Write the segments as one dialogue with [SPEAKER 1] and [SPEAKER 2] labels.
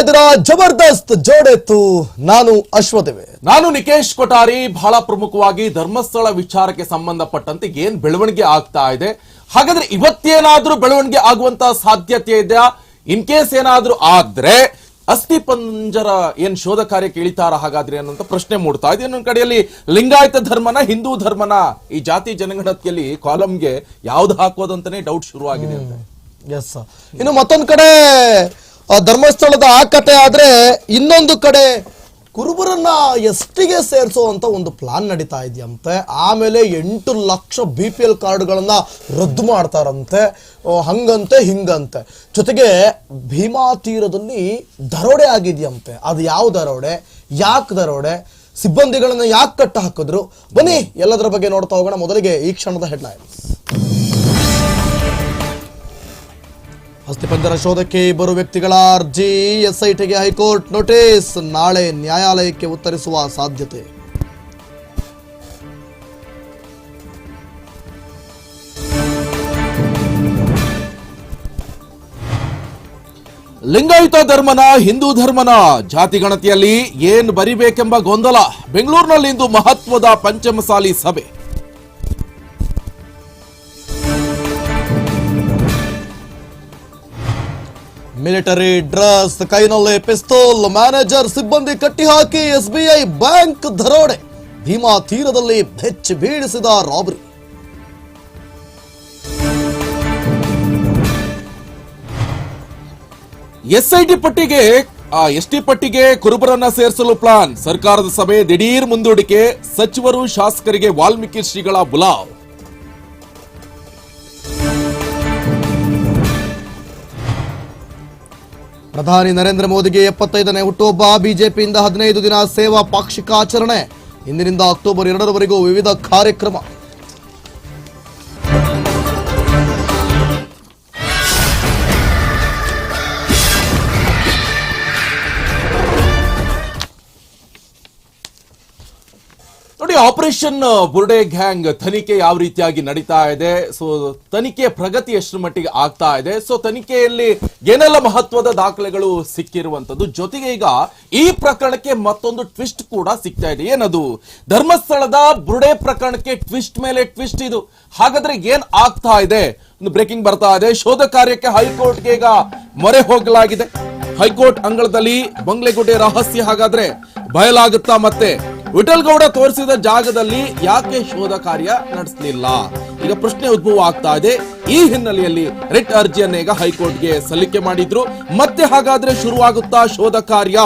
[SPEAKER 1] ಇದ್ದೀರಾ ಜಬರ್ದಸ್ತ್ ಜೋಡೆತ್ತು ನಾನು ಅಶ್ವದೇವೆ
[SPEAKER 2] ನಾನು ನಿಕೇಶ್ ಕೊಠಾರಿ ಬಹಳ ಪ್ರಮುಖವಾಗಿ ಧರ್ಮಸ್ಥಳ ವಿಚಾರಕ್ಕೆ ಸಂಬಂಧಪಟ್ಟಂತೆ ಏನ್ ಬೆಳವಣಿಗೆ ಆಗ್ತಾ ಇದೆ? ಹಾಗಾದ್ರೆ ಇವತ್ತೇನಾದ್ರೂ ಬೆಳವಣಿಗೆ ಆಗುವಂತ ಸಾಧ್ಯತೆ ಇದೆಯಾ? ಇನ್ ಕೇಸ್ ಏನಾದ್ರೂ ಆದ್ರೆ ಅಸ್ಥಿ ಪಂಜರ ಏನ್ ಶೋಧ ಕಾರ್ಯಕ್ಕೆ ಇಳಿತಾರ ಹಾಗಾದ್ರೆ ಅನ್ನೋಂತ ಪ್ರಶ್ನೆ ಮೂಡ್ತಾ ಇದೆ. ಇನ್ನೊಂದ್ ಕಡೆಯಲ್ಲಿ ಲಿಂಗಾಯತ ಧರ್ಮನ ಹಿಂದೂ ಧರ್ಮನ ಈ ಜಾತಿ ಜನಗಣತಿಯಲ್ಲಿ ಕಾಲಂಗೆ ಯಾವ್ದು ಹಾಕೋದಂತಾನೆ ಡೌಟ್ ಶುರುವಾಗಿದೆ ಅಂತ.
[SPEAKER 1] ಎಸ್ ಇನ್ನು ಮತ್ತೊಂದ್ ಕಡೆ ಧರ್ಮಸ್ಥಳದ ಆ ಕತೆ ಆದ್ರೆ ಇನ್ನೊಂದು ಕಡೆ ಕುರುಬರನ್ನ ಎಷ್ಟಿಗೆ ಸೇರಿಸುವಂತ ಒಂದು ಪ್ಲಾನ್ ನಡೀತಾ ಇದೆಯಂತೆ. ಆಮೇಲೆ ಎಂಟು ಲಕ್ಷ ಬಿ ಪಿ ಎಲ್ ಕಾರ್ಡ್ಗಳನ್ನ ರದ್ದು ಮಾಡ್ತಾರಂತೆ. ಹಂಗಂತೆ, ಹಿಂಗಂತೆ. ಜೊತೆಗೆ ಭೀಮಾ ತೀರದಲ್ಲಿ ದರೋಡೆ ಆಗಿದೆಯಂತೆ. ಅದು ಯಾವ ದರೋಡೆ? ಯಾಕೆ ದರೋಡೆ? ಸಿಬ್ಬಂದಿಗಳನ್ನ ಯಾಕೆ ಕಟ್ಟ ಹಾಕಿದ್ರು? ಬನ್ನಿ, ಎಲ್ಲದರ ಬಗ್ಗೆ ನೋಡ್ತಾ ಹೋಗೋಣ ಮೊದಲಿಗೆ ಈ ಕ್ಷಣದ ಹೆಡ್ಲೈನ್ಸ್ ಅಸ್ಥಿಪಂಜರ ಶೋಧಕ್ಕೆ ಇಬ್ಬರು ವ್ಯಕ್ತಿಗಳ ಅರ್ಜಿ, ಎಸ್ಐಟಿಗೆ ಹೈಕೋರ್ಟ್ ನೋಟಿಸ್, ನಾಳೆ ನ್ಯಾಯಾಲಯಕ್ಕೆ ಉತ್ತರಿಸುವ ಸಾಧ್ಯತೆ.
[SPEAKER 2] ಲಿಂಗಾಯತ ಧರ್ಮನ, ಹಿಂದೂ ಧರ್ಮನ, ಜಾತಿ ಗಣತಿಯಲ್ಲಿ ಏನ್ ಬರಿಬೇಕೆಂಬ ಗೊಂದಲ. ಬೆಂಗಳೂರಿನಲ್ಲಿಂದು ಮಹತ್ವದ ಪಂಚಮಸಾಲಿ ಸಭೆ.
[SPEAKER 1] ಮಿಲಿಟರಿ ಡ್ರೆಸ್ ಕೈನಲ್ಲಿ ಪಿಸ್ತೂಲ್ ಮ್ಯಾನೇಜರ್ ಸಿಬ್ಬಂದಿ ಕಟ್ಟಿಹಾಕಿ ಎಸ್ಬಿಐ ಬ್ಯಾಂಕ್ ದರೋಡೆ. ಭೀಮಾ ತೀರದಲ್ಲಿ ಬೆಚ್ಚಿ ಬೀಳಿಸಿದ ರಾಬರಿ.
[SPEAKER 2] ಎಸ್ಐಟಿ ಪಟ್ಟಿಗೆ, ಆ ಎಸ್ಟಿ ಪಟ್ಟಿಗೆ ಕುರುಬರನ್ನ ಸೇರಿಸಲು ಪ್ಲಾನ್ ಸರ್ಕಾರದ ಸಭೆ ದಿಢೀರ್ ಮುಂದೂಡಿಕೆ, ಸಚಿವರು ಶಾಸಕರಿಗೆ ವಾಲ್ಮೀಕಿ ಶ್ರೀಗಳ ಬುಲಾವ್.
[SPEAKER 1] ಪ್ರಧಾನಿ ನರೇಂದ್ರ ಮೋದಿಗೆ ಎಪ್ಪತ್ತೈದನೇ ಹುಟ್ಟುಹಬ್ಬ. ಬಿಜೆಪಿಯಿಂದ ಹದಿನೈದು ದಿನ ಸೇವಾ ಪಾಕ್ಷಿಕ ಆಚರಣೆ. ಇಂದಿನಿಂದ ಅಕ್ಟೋಬರ್ ಎರಡರವರೆಗೂ ವಿವಿಧ ಕಾರ್ಯಕ್ರಮ.
[SPEAKER 2] ಆಪರೇಷನ್ ಬುರ್ಡೆ ಗ್ಯಾಂಗ್ ತನಿಖೆ ಯಾವ ರೀತಿಯಾಗಿ ನಡೀತಾ ಇದೆ? ಸೊ ತನಿಖೆ ಪ್ರಗತಿ ಎಷ್ಟು ಮಟ್ಟಿಗೆ ಆಗ್ತಾ ಇದೆ? ಸೊ ತನಿಖೆಯಲ್ಲಿ ಏನೆಲ್ಲ ಮಹತ್ವದ ದಾಖಲೆಗಳು ಸಿಕ್ಕಿರುವಂತದ್ದು ಜೊತೆಗೆ ಈಗ ಈ ಪ್ರಕರಣಕ್ಕೆ ಮತ್ತೊಂದು ಟ್ವಿಸ್ಟ್ ಕೂಡ ಸಿಗ್ತಾ ಇದೆ. ಏನದು? ಧರ್ಮಸ್ಥಳದ ಬುರ್ಡೆ ಪ್ರಕರಣಕ್ಕೆ ಟ್ವಿಸ್ಟ್ ಮೇಲೆ ಟ್ವಿಸ್ಟ್ ಇದು. ಹಾಗಾದ್ರೆ ಏನ್ ಆಗ್ತಾ ಇದೆ? ಒಂದು ಬ್ರೇಕಿಂಗ್ ಬರ್ತಾ ಇದೆ. ಶೋಧ ಕಾರ್ಯಕ್ಕೆ ಹೈಕೋರ್ಟ್ಗೆ ಈಗ ಮೊರೆ ಹೋಗಲಾಗಿದೆ. ಹೈಕೋರ್ಟ್ ಅಂಗಳದಲ್ಲಿ ಬಂಗ್ಲೆಗುಡ್ಡೆ ರಹಸ್ಯ ಹಾಗಾದ್ರೆ ಬಯಲಾಗುತ್ತಾ ಮತ್ತೆ? ವಿಠಲ್ ಗೌಡ ತೋರಿಸಿದ ಜಾಗದಲ್ಲಿ ಯಾಕೆ ಶೋಧ ಕಾರ್ಯ ನಡೆಸಲಿಲ್ಲ? ಈಗ ಪ್ರಶ್ನೆ ಉದ್ಭವ ಆಗ್ತಾ ಇದೆ. ಈ ಹಿನ್ನೆಲೆಯಲ್ಲಿ ರಿಟ್ ಅರ್ಜಿಯನ್ನು ಈಗ ಹೈಕೋರ್ಟ್ಗೆ ಸಲ್ಲಿಕೆ ಮಾಡಿದ್ರು. ಮತ್ತೆ ಹಾಗಾದ್ರೆ ಶುರುವಾಗುತ್ತಾ ಶೋಧ ಕಾರ್ಯ?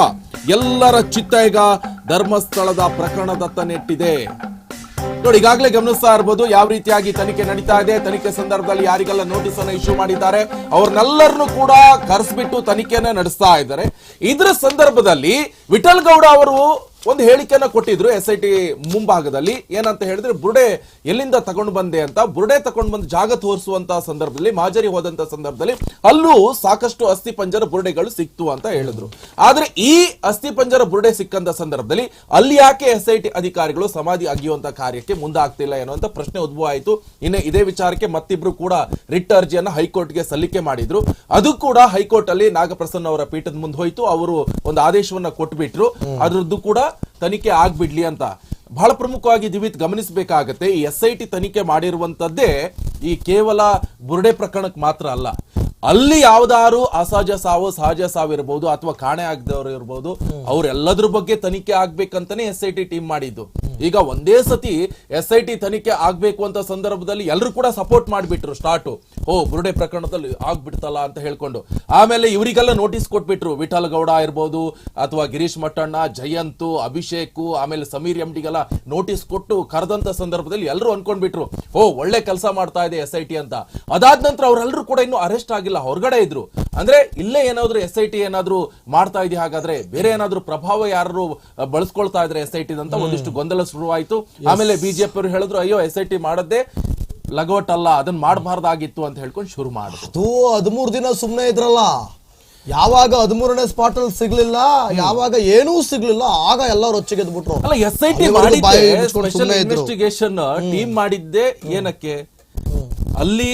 [SPEAKER 2] ಎಲ್ಲರ ಚಿತ್ತ ಈಗ ಧರ್ಮಸ್ಥಳದ ಪ್ರಕರಣದತ್ತ ನೆಟ್ಟಿದೆ. ನೋಡಿ, ಈಗಾಗಲೇ ಗಮನಿಸ್ತಾ ಇರಬಹುದು ಯಾವ ರೀತಿಯಾಗಿ ತನಿಖೆ ನಡೀತಾ ಇದೆ. ತನಿಖೆ ಸಂದರ್ಭದಲ್ಲಿ ಯಾರಿಗೆಲ್ಲ ನೋಟಿಸ್ ಅನ್ನು ಇಶ್ಯೂ ಮಾಡಿದ್ದಾರೆ, ಅವ್ರನ್ನೆಲ್ಲರನ್ನು ಕೂಡ ಕರೆಸ್ಬಿಟ್ಟು ತನಿಖೆಯನ್ನ ನಡೆಸ್ತಾ ಇದ್ದಾರೆ. ಇದರ ಸಂದರ್ಭದಲ್ಲಿ ವಿಠಲ್ ಗೌಡ ಅವರು ಒಂದು ಹೇಳಿಕೆಯನ್ನ ಕೊಟ್ಟಿದ್ರು ಎಸ್ ಐ ಟಿ ಮುಂಭಾಗದಲ್ಲಿ. ಏನಂತ ಹೇಳಿದ್ರೆ ಬುರುಡೆ ಎಲ್ಲಿಂದ ತಗೊಂಡು ಬಂದೆ ಅಂತ ಬುರುಡೆ ತಗೊಂಡು ಬಂದು ಜಾಗ ತೋರಿಸುವಂತ ಸಂದರ್ಭದಲ್ಲಿ ಮಾಜರಿ ಹೋದಂತ ಸಂದರ್ಭದಲ್ಲಿ ಅಲ್ಲೂ ಸಾಕಷ್ಟು ಅಸ್ಥಿ ಪಂಜರ ಬುರುಡೆಗಳು ಸಿಕ್ತು ಅಂತ ಹೇಳಿದ್ರು. ಆದ್ರೆ ಈ ಅಸ್ಥಿ ಪಂಜರ ಬುರುಡೆ ಸಿಕ್ಕಂತ ಸಂದರ್ಭದಲ್ಲಿ ಅಲ್ಲಿ ಯಾಕೆ ಎಸ್ ಐ ಟಿ ಅಧಿಕಾರಿಗಳು ಸಮಾಧಿ ಅಗಿಯುವಂತ ಕಾರ್ಯಕ್ಕೆ ಮುಂದಾಗ್ತಿಲ್ಲ ಎನ್ನುವಂತ ಪ್ರಶ್ನೆ ಉದ್ಭವ ಆಯಿತು ಇನ್ನು ಇದೇ ವಿಚಾರಕ್ಕೆ ಮತ್ತಿಬ್ರು ಕೂಡ ರಿಟ್ ಅರ್ಜಿಯನ್ನ ಹೈಕೋರ್ಟ್ಗೆ ಸಲ್ಲಿಕೆ ಮಾಡಿದ್ರು. ಅದು ಕೂಡ ಹೈಕೋರ್ಟ್ ಅಲ್ಲಿ ನಾಗಪ್ರಸನ್ನ ಅವರ ಪೀಠದ ಮುಂದೆ ಹೋಯಿತು. ಅವರು ಒಂದು ಆದೇಶವನ್ನ ಕೊಟ್ಬಿಟ್ರು. ಅದರದ್ದು ಕೂಡ ತನಿಖೆ ಆಗ್ಬಿಡ್ಲಿ ಅಂತ. ಬಹಳ ಪ್ರಮುಖವಾಗಿ ದಿವಿತ್ ಗಮನಿಸಬೇಕಾಗತ್ತೆ ಈ ಎಸ್ ಐ ಟಿ ತನಿಖೆ ಮಾಡಿರುವಂತದ್ದೇ ಈ ಕೇವಲ ಬುರುಡೆ ಪ್ರಕರಣಕ್ಕೆ ಮಾತ್ರ ಅಲ್ಲ. ಅಲ್ಲಿ ಯಾವ್ದಾರು ಅಸಹಜ ಸಾವು ಸಹಜ ಸಾವು ಇರಬಹುದು ಅಥವಾ ಕಾಣೆ ಆಗದವ್ರು ಇರಬಹುದು ಅವ್ರೆಲ್ಲದ್ರ ಬಗ್ಗೆ ತನಿಖೆ ಆಗ್ಬೇಕಂತಾನೆ ಎಸ್ ಐ ಟಿ ಟೀಮ್ ಮಾಡಿದ್ದು. ಈಗ ಒಂದೇ ಸತಿ ಎಸ್ ಐ ಟಿ ತನಿಖೆ ಆಗ್ಬೇಕು ಅಂತ ಸಂದರ್ಭದಲ್ಲಿ ಎಲ್ಲರೂ ಕೂಡ ಸಪೋರ್ಟ್ ಮಾಡಿಬಿಟ್ರು ಸ್ಟಾರ್ಟ್ ಓ, ಬುರುಡೆ ಪ್ರಕರಣದಲ್ಲಿ ಆಗ್ಬಿಡ್ತಲ್ಲ ಅಂತ ಹೇಳ್ಕೊಂಡು. ಆಮೇಲೆ ಇವರಿಗೆಲ್ಲ ನೋಟಿಸ್ ಕೊಟ್ಬಿಟ್ರು. ವಿಠಲ್ ಗೌಡ ಇರ್ಬೋದು, ಅಥವಾ ಗಿರೀಶ್ ಮಟ್ಟಣ್ಣ, ಜಯಂತು, ಅಭಿಷೇಕು, ಆಮೇಲೆ ಸಮೀರ್ ಎಂ ಡಿಗೆಲ್ಲ ನೋಟಿಸ್ ಕೊಟ್ಟು ಕರೆದಂತ ಸಂದರ್ಭದಲ್ಲಿ ಎಲ್ಲರೂ ಅನ್ಕೊಂಡ್ಬಿಟ್ರು. ಓ, ಒಳ್ಳೆ ಕೆಲಸ ಮಾಡ್ತಾ ಇದೆ ಎಸ್ ಐ ಟಿ ಅಂತ. ಅದಾದ ನಂತರ ಅವರೆಲ್ಲರೂ ಕೂಡ ಇನ್ನೂ ಅರೆಸ್ಟ್ ಆಗಿಲ್ಲ, ಹೊರಗಡೆ ಇದ್ರು. ಅಂದ್ರೆ ಇಲ್ಲೇ ಏನಾದ್ರು ಎಸ್ ಐ ಟಿ ಏನಾದ್ರು ಮಾಡ್ತಾ ಇದೆಯಾ ಹಾಗಾದ್ರೆ ಬೇರೆ ಏನಾದ್ರು ಪ್ರಭಾವ ಯಾರು ಬಳಸ್ಕೊಳ್ತಾ ಇದ್ರೆ ಎಸ್ ಐ ಟಿ ಅಂತ ಒಂದಿಷ್ಟು ಗೊಂದಲ ಶುರುವಾಯಿತು. ಆಮೇಲೆ ಬಿಜೆಪಿ ಅವರು ಹೇಳಿದ್ರು ಅಯ್ಯೋ ಎಸ್ ಐ ಟಿ ಮಾಡದೆ ಲಗೋಟ್ ಅಲ್ಲ ಅದನ್ನ ಮಾಡಬಾರ್ದಾಗಿತ್ತು ಅಂತ ಹೇಳ್ಕೊಂಡು ಶುರು ಮಾಡಿದ್ರು.
[SPEAKER 1] ಹದಿಮೂರು ದಿನ ಸುಮ್ಮನೆ ಇದ್ರಲ್ಲ. ಯಾವಾಗ ಹದಿಮೂರನೇ ಸ್ಪಾಟ್ ಅಲ್ಲಿ ಸಿಗ್ಲಿಲ್ಲ ಯಾವಾಗ ಏನೂ ಸಿಗ್ಲಿಲ್ಲ ಆಗ ಎಲ್ಲರೂ ಹೊಚ್ಚಿಗೆದ್ಬಿಟ್ರು
[SPEAKER 2] ಅಲ್ಲ ಎಸ್ ಐ ಟಿ ಮಾಡಿದ್ದೆ ಸ್ಪೆಷಲ್. ಇನ್ವೆಸ್ಟಿಗೇಷನ್ ಟೀಮ್ ಮಾಡಿದ್ದೆ ಏನಕ್ಕೆ? ಅಲ್ಲಿ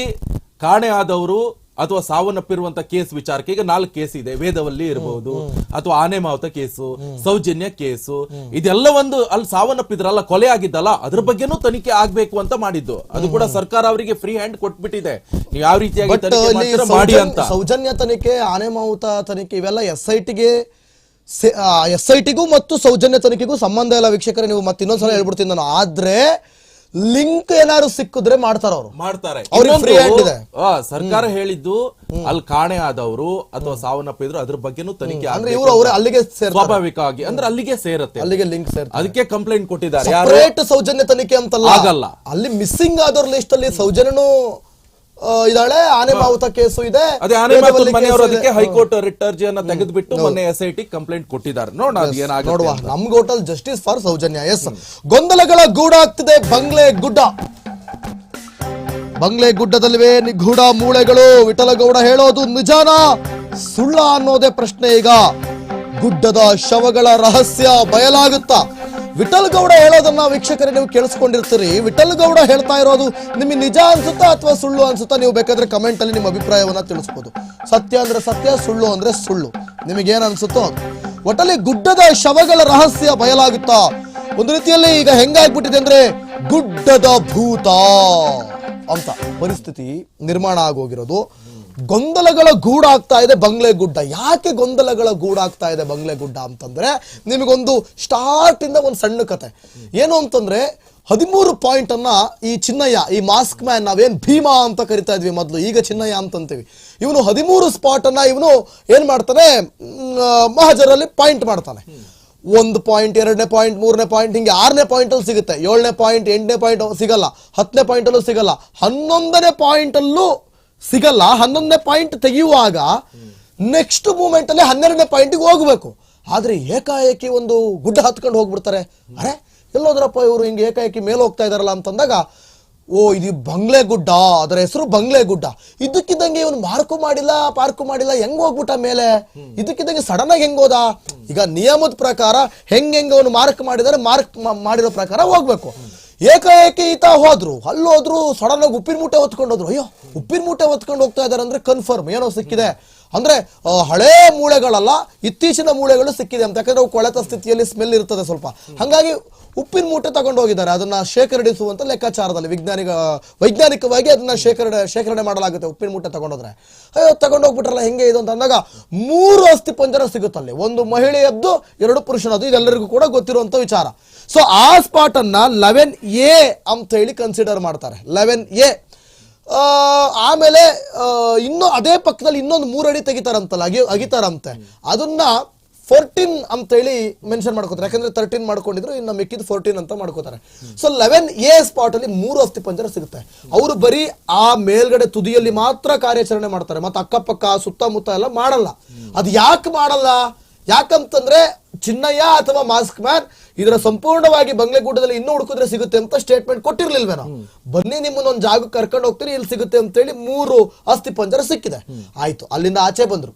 [SPEAKER 2] ಕಾಣೆ ಆದವರು ಅಥವಾ ಸಾವನ್ನಪ್ಪಿರುವಂತ ಕೇಸ್ ವಿಚಾರಕ್ಕೆ ಈಗ ನಾಲ್ಕು ಕೇಸ್ ಇದೆ. ವೇದವಲ್ಲಿ ಇರಬಹುದು ಅಥವಾ ಆನೆ ಮಾವುತ ಕೇಸು ಸೌಜನ್ಯ ಕೇಸು ಇದೆಲ್ಲ ಒಂದು ಅಲ್ಲಿ ಸಾವನ್ನಪ್ಪಿದ್ರಲ್ಲ ಕೊಲೆ ಆಗಿದ್ದಲ್ಲ ಅದ್ರ ಬಗ್ಗೆನೂ ತನಿಖೆ ಆಗ್ಬೇಕು ಅಂತ ಮಾಡಿದ್ದು. ಅದು ಕೂಡ ಸರ್ಕಾರ ಅವರಿಗೆ ಫ್ರೀ ಹ್ಯಾಂಡ್ ಕೊಟ್ಬಿಟ್ಟಿದೆ. ನೀವು ಯಾವ ರೀತಿಯಾಗಿ ತನಿಖೆ ಮಾಡಿ ಅಂತ.
[SPEAKER 1] ಸೌಜನ್ಯ ತನಿಖೆ ಆನೆ ಮಾವುತ ತನಿಖೆ ಇವೆಲ್ಲ ಎಸ್ ಐ ಟಿಗೆ ಎಸ್ ಐ ಟಿಗೂ ಮತ್ತು ಸೌಜನ್ಯ ತನಿಖೆಗೂ ಸಂಬಂಧ ಇಲ್ಲ ವೀಕ್ಷಕರೇ ನೀವು ಮತ್ತೆ ಇನ್ನೊಂದ್ಸಲ ಹೇಳ್ಬಿಡ್ತೀನಿ ನಾನು. ಆದ್ರೆ ಲಿಂಕ್ ಏನಾದ್ರು ಸಿಕ್ಕಿದ್ರೆ ಮಾಡ್ತಾರ ಅವರು.
[SPEAKER 2] ಮಾಡ್ತಾರೆ.
[SPEAKER 1] ಅವ್ರಿಗೆ
[SPEAKER 2] ಇನ್ನೊಂದು,
[SPEAKER 1] free hand ಇದೆ.
[SPEAKER 2] ಆ, ಸರ್ಕಾರ ಹೇಳಿದ್ದು ಅಲ್ಲಿ ಕಾಣೆ ಆದವರು ಅಥವಾ ಸಾವನ್ನಪ್ಪಿದ್ರು ಅದ್ರ ಬಗ್ಗೆನೂ ತನಿಖೆ
[SPEAKER 1] ಅಂದ್ರೆ
[SPEAKER 2] ಆಗ್ಬೇಕು
[SPEAKER 1] ಇವರು ಅವ್ರೆ ಅಲ್ಲಿಗೆ ಸೇರ್ತಾರೆ.
[SPEAKER 2] ಸ್ವಾಭಾವಿಕವಾಗಿ. ಅಂದ್ರೆ ಅಲ್ಲಿಗೆ ಸೇರುತ್ತೆ.
[SPEAKER 1] ಅಲ್ಲಿಗೆ ಲಿಂಕ್ ಸೇರ್ತಾರೆ.
[SPEAKER 2] ಅದಕ್ಕೆ ಕಂಪ್ಲೇಂಟ್ ಕೊಟ್ಟಿದ್ದಾರೆ. ಯಾರು?
[SPEAKER 1] ಸಪರೇಟ್ ಸೌಜನ್ಯ ತನಿಖೆ ಅಂತಲ್ಲ.
[SPEAKER 2] ಆಗಲ್ಲ.
[SPEAKER 1] ಅಲ್ಲಿ ಮಿಸ್ಸಿಂಗ್ ಆದವ್ರ ಲಿಸ್ಟ್ ಅಲ್ಲಿ ಸೌಜನ್ಯನು ಇದಾಳೆ ಆನೆ ಮಾವುತ ಕೇಸು ಇದೆ.
[SPEAKER 2] ಅದೇ ಆನೆ ಮನೆಯವರು ಅದಕ್ಕೆ ಹೈಕೋರ್ಟ್ ರಿಟ್ ಅರ್ಜಿಯನ್ನ ತೆಗೆದುಬಿಟ್ಟು ಮೊನ್ನೆ ಎಸ್ ಐ ಟಿ ಕಂಪ್ಲೇಂಟ್ ಕೊಟ್ಟಿದ್ದಾರೆ ಏನಾಗುತ್ತೆ
[SPEAKER 1] ನೋಡುವ.
[SPEAKER 2] ನಮ್
[SPEAKER 1] ನಮ್ಗೆ ಹೋಟೆಲ್ ಜಸ್ಟಿಸ್ ಫಾರ್ ಸೌಜನ್ಯ ಎಸ್ ಗೊಂದಲಗಳ ಗೂಡ ಆಗ್ತಿದೆ ಬಂಗ್ಲೆ ಗುಡ್ಡ. ಬಂಗ್ಲೆ ಗುಡ್ಡದಲ್ಲಿವೆ ನಿಗೂಢ ಮೂಳೆಗಳು. ವಿಠಲಗೌಡ ಹೇಳೋದು ನಿಜಾನ? ಸುಳ್ಳ ಅನ್ನೋದೇ ಪ್ರಶ್ನೆ ಈಗ. ಗುಡ್ಡದ ಶವಗಳ ರಹಸ್ಯ ಬಯಲಾಗುತ್ತಾ? ವಿಠಲ್ ಗೌಡ ಹೇಳೋದನ್ನ ವೀಕ್ಷಕರೇ ನೀವು ಕೇಳಿಸ್ಕೊಂಡಿರ್ತೀರಿ. ವಿಠಲ್ ಗೌಡ ಹೇಳ್ತಾ ಇರೋದು ನಿಮಗೆ ನಿಜ ಅನ್ಸುತ್ತಾ ಅಥವಾ ಸುಳ್ಳು ಅನ್ಸುತ್ತಾ? ನೀವು ಬೇಕಾದ್ರೆ ಕಮೆಂಟ್ ಅಲ್ಲಿ ನಿಮ್ಮ ಅಭಿಪ್ರಾಯವನ್ನ ತಿಳಿಸ್ಬೋದು. ಸತ್ಯ ಅಂದ್ರೆ ಸತ್ಯ, ಸುಳ್ಳು ಅಂದ್ರೆ ಸುಳ್ಳು. ನಿಮಗೇನು ಅನ್ಸುತ್ತೋ. ಒಟ್ಟಲ್ಲಿ ಗುಡ್ಡದ ಶವಗಳ ರಹಸ್ಯ ಬಯಲಾಗುತ್ತಾ? ಒಂದು ರೀತಿಯಲ್ಲಿ ಈಗ ಹೆಂಗಾಗ್ಬಿಟ್ಟಿದೆ ಅಂದ್ರೆ ಗುಡ್ಡದ ಭೂತ ಅಂತ ಪರಿಸ್ಥಿತಿ ನಿರ್ಮಾಣ ಆಗೋಗಿರೋದು. ಗೊಂದಲಗಳ ಗೂಡಾಗ್ತಾ ಇದೆ ಬಂಗ್ಲೆ ಗುಡ್ಡ ಯಾಕೆ ಗೊಂದಲಗಳ ಗೂಡಾಗ್ತಾ ಇದೆ ಬಂಗ್ಲೆ ಗುಡ್ಡ ಅಂತಂದ್ರೆ ನಿಮಗೊಂದು ಸ್ಟಾರ್ಟ್ ಇಂದ ಒಂದು ಸಣ್ಣ ಕತೆ. ಏನು ಅಂತಂದ್ರೆ ಹದಿಮೂರು ಪಾಯಿಂಟ್ ಅನ್ನ ಈ ಚಿನ್ನಯ್ಯ, ಈ ಮಾಸ್ಕ್ ಮ್ಯಾನ್ ನಾವೇನ್ ಭೀಮಾ ಅಂತ ಕರಿತಾ ಇದ್ವಿ ಮೊದಲು. ಈಗ ಚಿನ್ನಯ್ಯ ಅಂತಂತೀವಿ. ಇವನು ಹದಿಮೂರು ಸ್ಪಾಟ್ ಅನ್ನ ಇವನು ಏನ್ ಮಾಡ್ತಾನೆ? ಮಹಜರಲ್ಲಿ ಪಾಯಿಂಟ್ ಮಾಡ್ತಾನೆ. ಒಂದು ಪಾಯಿಂಟ್, ಎರಡನೇ ಪಾಯಿಂಟ್, ಮೂರನೇ ಪಾಯಿಂಟ್, ಹಿಂಗೆ ಆರನೇ ಪಾಯಿಂಟ್ ಅಲ್ಲಿ ಸಿಗುತ್ತೆ. ಏಳನೇ ಪಾಯಿಂಟ್, ಎಂಟನೇ ಪಾಯಿಂಟ್ ಸಿಗಲ್ಲ. ಹತ್ತನೇ ಪಾಯಿಂಟ್ ಅಲ್ಲೂ ಸಿಗಲ್ಲ. ಹನ್ನೊಂದನೇ ಪಾಯಿಂಟ್ ಅಲ್ಲೂ ಸಿಗಲ್ಲ, ಹನ್ನೊಂದನೇ ಪಾಯಿಂಟ್ ತೆಗೆಯುವಾಗ ನೆಕ್ಸ್ಟ್ ಮೂಮೆಂಟ್ ಅಲ್ಲಿ ಹನ್ನೆರಡನೇ ಪಾಯಿಂಟ್ಗೆ ಹೋಗಬೇಕು. ಆದ್ರೆ ಏಕಾಏಕಿ ಒಂದು ಗುಡ್ಡ ಹತ್ಕೊಂಡು ಹೋಗ್ಬಿಡ್ತಾರೆ. ಅರೆ, ಎಲ್ಲೋದ್ರಪ್ಪ ಇವರು ಹಿಂಗೆ ಏಕಾಏಕಿ ಮೇಲೆ ಹೋಗ್ತಾ ಇದಾರಲ್ಲ ಅಂತಂದಾಗ, ಓ, ಇದು ಬಂಗ್ಲೆ ಗುಡ್ಡ, ಅದರ ಹೆಸರು ಬಂಗ್ಲೆ ಗುಡ್ಡ. ಇದಕ್ಕಿದ್ದಂಗೆ ಇವನು ಮಾರ್ಕು ಮಾಡಿಲ್ಲ, ಪಾರ್ಕು ಮಾಡಿಲ್ಲ, ಹೆಂಗ್ ಹೋಗ್ಬಿಟ್ಟ ಮೇಲೆ? ಇದಕ್ಕಿದ್ದಂಗೆ ಸಡನ್ ಆಗಿ ಹೆಂಗೋದ ಈಗ ನಿಯಮದ ಪ್ರಕಾರ, ಹೆಂಗ್ ಹೆಂಗ್ ಅವನು ಮಾರ್ಕ್ ಮಾಡಿದರೆ ಮಾರ್ಕ್ ಮಾಡಿರೋ ಪ್ರಕಾರ ಹೋಗ್ಬೇಕು. ಏಕಾಏಕಿ ಈತ ಹೋದ್ರು. ಅಲ್ಲಿ ಹೋದ್ರು ಸಡನ್ ಆಗಿ ಉಪ್ಪಿನ ಮೂಟೆ ಹೊತ್ಕೊಂಡು ಹೋದ್ರು ಅಯ್ಯೋ, ಉಪ್ಪಿನ ಮೂಟೆ ಹೊತ್ಕೊಂಡು ಹೋಗ್ತಾ ಇದಾರೆ ಅಂದ್ರೆ ಕನ್ಫರ್ಮ್ ಏನೋ ಸಿಕ್ಕಿದೆ. ಅಂದ್ರೆ ಹಳೇ ಮೂಳೆಗಳಲ್ಲ, ಇತ್ತೀಚಿನ ಮೂಳೆಗಳು ಸಿಕ್ಕಿದೆ ಅಂತ. ಯಾಕಂದ್ರೆ ಅವು ಕೊಳೆತ ಸ್ಥಿತಿಯಲ್ಲಿ ಸ್ಮೆಲ್ ಇರ್ತದೆ ಸ್ವಲ್ಪ. ಹಂಗಾಗಿ ಉಪ್ಪಿನ ಮೂಟೆ ತಗೊಂಡು ಹೋಗಿದ್ದಾರೆ. ಅದನ್ನ ಶೇಖರಿಸುವಂತ ಲೆಕ್ಕಾಚಾರದಲ್ಲಿ ವಿಜ್ಞಾನಿಕ ವೈಜ್ಞಾನಿಕವಾಗಿ ಅದನ್ನ ಶೇಖರಣೆ ಶೇಖರಣೆ ಮಾಡಲಾಗುತ್ತೆ ಉಪ್ಪಿನ ಮೂಟೆ ತಗೊಂಡೋದ್ರೆ. ಅಯ್ಯೋ ತಗೊಂಡೋಗ್ಬಿಟ್ರಲ್ಲ ಹೆಂಗೆ ಇದು ಅಂತ ಅಂದಾಗ ಮೂರು ಅಸ್ಥಿ ಪಂಜರ ಸಿಗುತ್ತಲ್ಲಿ. ಒಂದು ಮಹಿಳೆಯದ್ದು, ಎರಡು ಪುರುಷನದ್ದು, ಇದೆಲ್ಲರಿಗೂ ಕೂಡ ಗೊತ್ತಿರುವಂತ ವಿಚಾರ. ಸೊ ಆ ಸ್ಪಾಟ್ ಅನ್ನ ಲೆವೆನ್ ಎ ಅಂತ ಹೇಳಿ ಕನ್ಸಿಡರ್ ಮಾಡ್ತಾರೆ. Eleven A. ಆಮೇಲೆ ಇನ್ನೂ ಅದೇ ಪಕ್ಕದಲ್ಲಿ ಇನ್ನೊಂದು ಮೂರಡಿ ತೆಗಿತಾರಂತಲ್ಲ, ಅಗಿ, ಅಗಿತಾರಂತೆ. ಅದನ್ನ ಫೋರ್ಟೀನ್ ಅಂತ ಹೇಳಿ ಮೆನ್ಷನ್ ಮಾಡ್ಕೋತಾರೆ. ಯಾಕಂದ್ರೆ ತರ್ಟೀನ್ ಮಾಡ್ಕೊಂಡಿದ್ರು, ಇನ್ನು ಮಿಕ್ಕಿದ್ ಫೋರ್ಟೀನ್ ಅಂತ ಮಾಡ್ಕೋತಾರೆ. ಸೊ ಲೆವೆನ್ ಎ ಸ್ಪಾಟ್ ಅಲ್ಲಿ ಮೂರು ಅಸ್ಥಿ ಪಂಜರ ಸಿಗುತ್ತೆ. ಅವರು ಬರೀ ಆ ಮೇಲ್ಗಡೆ ತುದಿಯಲ್ಲಿ ಮಾತ್ರ ಕಾರ್ಯಾಚರಣೆ ಮಾಡ್ತಾರೆ. ಮತ್ತೆ ಅಕ್ಕಪಕ್ಕ, ಸುತ್ತಮುತ್ತ ಎಲ್ಲ ಮಾಡಲ್ಲ. ಅದು ಯಾಕೆ ಮಾಡಲ್ಲ? ಯಾಕಂತಂದ್ರೆ ಚಿನ್ನಯ್ಯ ಅಥವಾ ಮಾಸ್ಕ್ ಮ್ಯಾನ್ ಇದರ ಸಂಪೂರ್ಣವಾಗಿ ಬಂಗ್ಲೆಗೂಟದಲ್ಲಿ ಇನ್ನೂ ಹುಡುಕಿದ್ರೆ ಸಿಗುತ್ತೆ ಅಂತ ಸ್ಟೇಟ್ಮೆಂಟ್ ಕೊಟ್ಟಿರ್ಲಿಲ್ವೇನೋ? ಬನ್ನಿ ನಿಮ್ಮನ್ನ ಒಂದು ಜಾಗಕ್ಕೆ ಕರ್ಕೊಂಡು ಹೋಗ್ತೀನಿ ಇಲ್ಲಿ ಸಿಗುತ್ತೆ ಅಂತೇಳಿ ಮೂರು ಅಸ್ಥಿ ಪಂಜರ ಸಿಕ್ಕಿದೆ. ಆಯ್ತು ಅಲ್ಲಿಂದ ಆಚೆ ಬಂದ್ರು.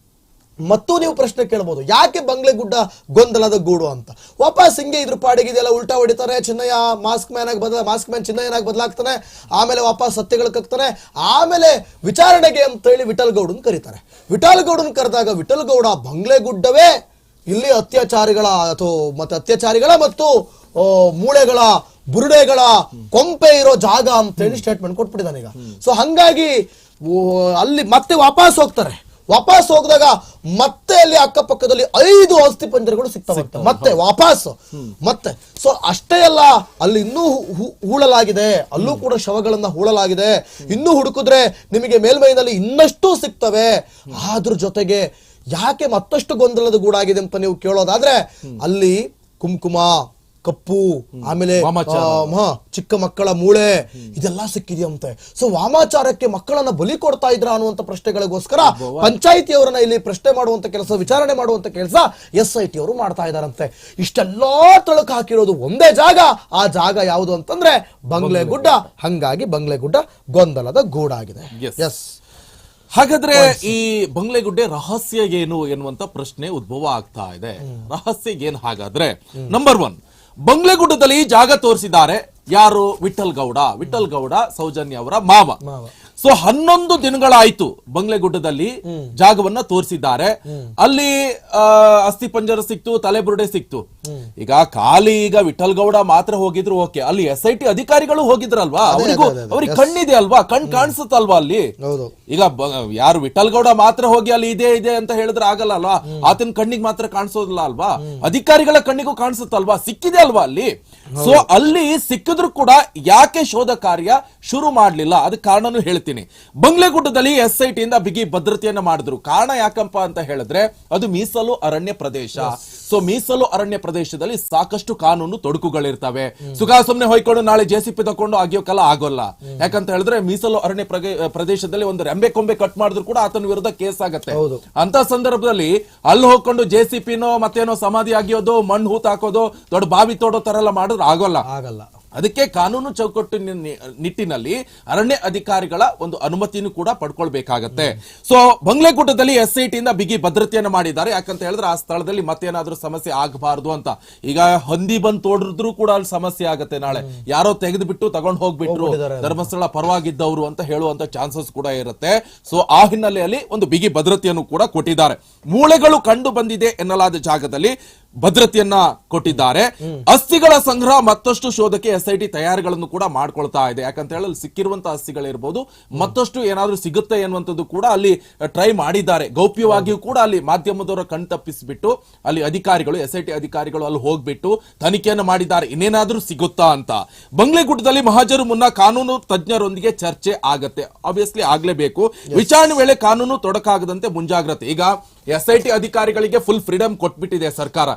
[SPEAKER 1] ಮತ್ತು ನೀವು ಪ್ರಶ್ನೆ ಕೇಳ್ಬೋದು ಯಾಕೆ ಬಂಗ್ಲೆಗುಡ್ಡ ಗೊಂದಲದ ಗೂಡು ಅಂತ? ವಾಪಸ್ ಹಿಂಗೆ ಇದ್ರ ಪಾಡಿಗೆ ಇದೆಲ್ಲ ಉಲ್ಟಾ ಹೊಡಿತಾರೆ ಚಿನ್ನಯ್ಯ ಮಾಸ್ಕ್ ಮ್ಯಾನ್ ಆಗಿ ಬದಲ ಮಾಸ್ಕ್ ಮ್ಯಾನ್ ಚಿನ್ನಯ್ಯನಾಗಿ ಬದಲಾಗ್ತಾನೆ ಆಮೇಲೆ ವಾಪಸ್ ಸತ್ಯಗಳು ಕಕ್ತಾನೆ ಆಮೇಲೆ ವಿಚಾರಣೆಗೆ ಅಂತ ಹೇಳಿ ವಿಠಲ್ ಗೌಡನ್ ಕರೀತಾರೆ. ವಿಠಲ್ ಗೌಡನ್ ಕರೆದಾಗ ವಿಠಲ್ ಗೌಡ ಬಂಗ್ಲೆಗುಡ್ಡವೇ ಇಲ್ಲಿ ಅತ್ಯಾಚಾರಿಗಳ ಅಥವಾ ಮತ್ತೆ ಅತ್ಯಾಚಾರಿಗಳ ಮತ್ತು ಮೂಳೆಗಳ ಬುರುಡೆಗಳ ಕೊಂಪೆ ಇರೋ ಜಾಗ ಅಂತ ಹೇಳಿ ಸ್ಟೇಟ್ಮೆಂಟ್ ಕೊಟ್ಬಿಟ್ಟಿದ್ದಾನೆ ಈಗ. ಸೊ ಹಂಗಾಗಿ ಅಲ್ಲಿ ಮತ್ತೆ ವಾಪಸ್ ಹೋಗ್ತಾರೆ. ವಾಪಸ್ ಹೋಗಿದಾಗ ಮತ್ತೆ ಅಲ್ಲಿ ಅಕ್ಕಪಕ್ಕದಲ್ಲಿ ಐದು ಅಸ್ಥಿ ಪಂಜರಗಳು ಸಿಗ್ತಾವಂತೆ ಮತ್ತೆ ವಾಪಸ್. ಮತ್ತೆ. ಸೊ ಅಷ್ಟೇ ಅಲ್ಲ ಅಲ್ಲಿ ಇನ್ನೂ ಹೂಳಲಾಗಿದೆ. ಅಲ್ಲೂ ಕೂಡ ಶವಗಳನ್ನ ಹೂಳಲಾಗಿದೆ. ಇನ್ನೂ ಹುಡುಕಿದ್ರೆ ನಿಮಗೆ ಮೇಲ್ಮೈನಲ್ಲಿ ಇನ್ನಷ್ಟು ಸಿಗ್ತವೆ. ಅದ್ರ ಜೊತೆಗೆ ಯಾಕೆ ಮತ್ತಷ್ಟು ಗೊಂದಲದ ಗೂಡಾಗಿದೆ ಅಂತ ನೀವು ಕೇಳೋದಾದ್ರೆ ಅಲ್ಲಿ ಕುಂಕುಮ ಕಪ್ಪು ಆಮೇಲೆ. ಚಿಕ್ಕ ಮಕ್ಕಳ ಮೂಳೆ ಇದೆಲ್ಲ ಸಿಕ್ಕಿದೆಯಂತೆ. ಸೊ ವಾಮಾಚಾರಕ್ಕೆ ಮಕ್ಕಳನ್ನ ಬಲಿ ಕೊಡ್ತಾ ಇದ್ರ ಅನ್ನುವಂತ ಪ್ರಶ್ನೆಗಳಿಗೋಸ್ಕರ ಪಂಚಾಯಿತಿಯವರನ್ನ ಇಲ್ಲಿ ಪ್ರಶ್ನೆ ಮಾಡುವಂತ ಕೆಲಸ ವಿಚಾರಣೆ ಮಾಡುವಂತ ಕೆಲಸ ಎಸ್ ಐ ಟಿ ಅವರು ಮಾಡ್ತಾ ಇದಾರಂತೆ ಇಷ್ಟೆಲ್ಲಾ ತಳಕು ಹಾಕಿರೋದು ಒಂದೇ ಜಾಗ. ಆ ಜಾಗ ಯಾವುದು ಅಂತಂದ್ರೆ ಬಂಗ್ಲೆ ಗುಡ್ಡ ಹಂಗಾಗಿ ಬಂಗ್ಲೆ ಗುಡ್ಡ ಗೊಂದಲದ ಗೂಡಾಗಿದೆ. ಎಸ್
[SPEAKER 2] ಹಾಗಾದ್ರೆ ಈ ಬಂಗ್ಲೆಗುಡ್ಡೆ ರಹಸ್ಯ ಏನು ಎನ್ನುವಂತ ಪ್ರಶ್ನೆ ಉದ್ಭವ ಆಗ್ತಾ ಇದೆ. ರಹಸ್ಯ ಏನ್ ಹಾಗಾದ್ರೆ ನಂಬರ್ ಒನ್ ಬಂಗ್ಲೆಗುಡ್ಡದಲ್ಲಿ ಜಾಗ ತೋರಿಸಿದ್ದಾರೆ ಯಾರು? ವಿಠಲ್ ಗೌಡ ವಿಠಲ್ ಗೌಡ ಸೌಜನ್ಯ ಅವರ ಮಾವ. ಸೊ ಹನ್ನೊಂದು ದಿನಗಳಾಯ್ತು ಬಂಗ್ಲೆಗುಡ್ಡದಲ್ಲಿ ಜಾಗವನ್ನ ತೋರಿಸಿದ್ದಾರೆ. ಅಲ್ಲಿ ಅಸ್ಥಿ ಪಂಜರ ಸಿಕ್ತು ತಲೆಬುರುಡೆ ಸಿಕ್ತು. ಈಗ ಖಾಲಿ ಈಗ ವಿಠಲ್ ಗೌಡ ಮಾತ್ರ ಹೋಗಿದ್ರು ಓಕೆ. ಅಲ್ಲಿ ಎಸ್ ಐ ಟಿ ಅಧಿಕಾರಿಗಳು ಹೋಗಿದ್ರಲ್ವಾ? ಅವರಿಗೂ. ಅವ್ರಿಗೆ ಕಣ್ಣಿದೆ ಅಲ್ವಾ? ಕಣ್ ಕಾಣಿಸುತ್ತಲ್ವಾ ಅಲ್ಲಿ? ಈಗ ಯಾರು ವಿಠಲ್ ಗೌಡ ಮಾತ್ರ ಹೋಗಿ ಅಲ್ಲಿ ಇದೆ ಇದೆ ಅಂತ ಹೇಳಿದ್ರೆ ಆಗಲ್ಲ ಅಲ್ವಾ? ಆತನ ಕಣ್ಣಿಗೆ ಮಾತ್ರ ಕಾಣಿಸೋದಿಲ್ಲ ಅಲ್ವಾ? ಅಧಿಕಾರಿಗಳ ಕಣ್ಣಿಗೂ ಕಾಣಿಸುತ್ತಲ್ವಾ? ಸಿಕ್ಕಿದೆ ಅಲ್ವಾ ಅಲ್ಲಿ? ಸೊ ಅಲ್ಲಿ ಸಿಕ್ಕಿದ್ರು ಕೂಡ ಯಾಕೆ ಶೋಧ ಕಾರ್ಯ ಶುರು ಮಾಡ್ಲಿಲ್ಲ? ಅದಕ್ಕೆ ಕಾರಣನೂ ಹೇಳ್ತೀನಿ. ಬಂಗ್ಲೆಗುಡ್ಡದಲ್ಲಿ ಎಸ್ ಐ ಟಿಯಿಂದ ಬಿಗಿ ಭದ್ರತೆಯನ್ನ ಮಾಡಿದ್ರು. ಕಾರಣ ಯಾಕಪ್ಪ ಅಂತ ಹೇಳಿದ್ರೆ ಅದು ಮೀಸಲು ಅರಣ್ಯ ಪ್ರದೇಶ. ಸೊ ಮೀಸಲು ಅರಣ್ಯ ಪ್ರದೇಶದಲ್ಲಿ ಸಾಕಷ್ಟು ಕಾನೂನು ತೊಡಕುಗಳಿರ್ತವೆ. ಸುಖ ಸುಮ್ನೆ ಹೋಯ್ಕೊಂಡು ನಾಳೆ ಜೆಸಿಪಿ ತಕೊಂಡು ಅಗಿಯೋಕಲ್ಲ ಆಗೋಲ್ಲ. ಯಾಕಂತ ಹೇಳಿದ್ರೆ ಮೀಸಲು ಅರಣ್ಯ ಪ್ರದೇಶದಲ್ಲಿ ಒಂದು ರೆಂಬೆ ಕೊಂಬೆ ಕಟ್ ಮಾಡಿದ್ರು ಕೂಡ ಆತನ ವಿರುದ್ಧ ಕೇಸ್ ಆಗತ್ತೆ.
[SPEAKER 1] ಹೌದು.
[SPEAKER 2] ಅಂತ ಸಂದರ್ಭದಲ್ಲಿ ಅಲ್ಲಿ ಹೋಗ್ಕೊಂಡು ಜೆ ಸಿ ಪಿನೋ ಮತ್ತೇನೋ ಸಮಾಧಿ ಆಗಿಯೋದು ಮಣ್ಣು ಹೂತ್ ಹಾಕೋದು ದೊಡ್ಡ ಬಾವಿ ತೋಡೋ ತರ ಎಲ್ಲ ಮಾಡಿದ್ರೆ ಆಗೋಲ್ಲ.
[SPEAKER 1] ಆಗಲ್ಲ.
[SPEAKER 2] ಅದಕ್ಕೆ ಕಾನೂನು ಚೌಕಟ್ಟಿನ ನಿಟ್ಟಿನಲ್ಲಿ ಅರಣ್ಯ ಅಧಿಕಾರಿಗಳ ಒಂದು ಅನುಮತಿಯನ್ನು ಕೂಡ ಪಡ್ಕೊಳ್ಬೇಕಾಗತ್ತೆ. ಸೊ ಬಂಗ್ಲೆಗುಡ್ಡದಲ್ಲಿ ಎಸ್ ಐ ಟಿಯಿಂದ ಬಿಗಿ ಭದ್ರತೆಯನ್ನು ಮಾಡಿದ್ದಾರೆ. ಯಾಕಂತ ಹೇಳಿದ್ರೆ ಆ ಸ್ಥಳದಲ್ಲಿ ಮತ್ತೇನಾದ್ರೂ ಸಮಸ್ಯೆ ಆಗಬಾರದು ಅಂತ. ಈಗ ಹಂದಿ ಬಂದು ತೋಡಿದ್ರು ಕೂಡ ಅಲ್ಲಿ ಸಮಸ್ಯೆ ಆಗತ್ತೆ ನಾಳೆ. ಯಾರೋ ತೆಗೆದು ಬಿಟ್ಟು ತಗೊಂಡ್ ಹೋಗ್ಬಿಟ್ರು. ಧರ್ಮಸ್ಥಳ ಪರವಾಗಿದ್ದವರು ಅಂತ ಹೇಳುವಂತ ಚಾನ್ಸಸ್ ಕೂಡ ಇರುತ್ತೆ. ಸೊ ಆ ಹಿನ್ನೆಲೆಯಲ್ಲಿ ಒಂದು ಬಿಗಿ ಭದ್ರತೆಯನ್ನು ಕೂಡ ಕೊಟ್ಟಿದ್ದಾರೆ. ಮೂಳೆಗಳು ಕಂಡು ಬಂದಿದೆ ಎನ್ನಲಾದ ಜಾಗದಲ್ಲಿ ಭದ್ರತೆಯನ್ನ ಕೊಟ್ಟಿದ್ದಾರೆ. ಅಸ್ಥಿಗಳ ಸಂಗ್ರಹ ಮತ್ತಷ್ಟು ಶೋಧಕ್ಕೆ ಎಸ್ ಐ ಟಿ ತಯಾರಿಗಳನ್ನು ಕೂಡ ಮಾಡ್ಕೊಳ್ತಾ ಇದೆ. ಯಾಕಂತ ಹೇಳಿ ಅಲ್ಲಿ ಸಿಕ್ಕಿರುವಂತಹ ಅಸ್ಥಿಗಳಿರ್ಬೋದು ಮತ್ತಷ್ಟು ಏನಾದ್ರೂ ಸಿಗುತ್ತೆ ಎನ್ನುವಂಥದ್ದು ಕೂಡ ಅಲ್ಲಿ ಟ್ರೈ ಮಾಡಿದ್ದಾರೆ. ಗೌಪ್ಯವಾಗಿಯೂ ಕೂಡ ಅಲ್ಲಿ ಮಾಧ್ಯಮದವರ ಕಣ್ ತಪ್ಪಿಸಿಬಿಟ್ಟು ಅಲ್ಲಿ ಅಧಿಕಾರಿಗಳು ಎಸ್ ಐ ಟಿ ಅಧಿಕಾರಿಗಳು ಅಲ್ಲಿ ಹೋಗ್ಬಿಟ್ಟು ತನಿಖೆಯನ್ನು ಮಾಡಿದ್ದಾರೆ. ಇನ್ನೇನಾದ್ರೂ ಸಿಗುತ್ತಾ ಅಂತ. ಬಂಗ್ಲೆಗುಡ್ಡದಲ್ಲಿ ಮಹಾಜರು ಮುನ್ನ ಕಾನೂನು ತಜ್ಞರೊಂದಿಗೆ ಚರ್ಚೆ ಆಗತ್ತೆ. ಆಬ್ವಿಯಸ್ಲಿ ಆಗ್ಲೇಬೇಕು. ವಿಚಾರಣೆ ವೇಳೆ ಕಾನೂನು ತೊಡಕಾಗದಂತೆ ಮುಂಜಾಗ್ರತೆ. ಈಗ ಎಸ್ ಐ ಟಿ ಅಧಿಕಾರಿಗಳಿಗೆ ಫುಲ್ ಫ್ರೀಡಮ್ ಕೊಟ್ಬಿಟ್ಟಿದೆ ಸರ್ಕಾರ.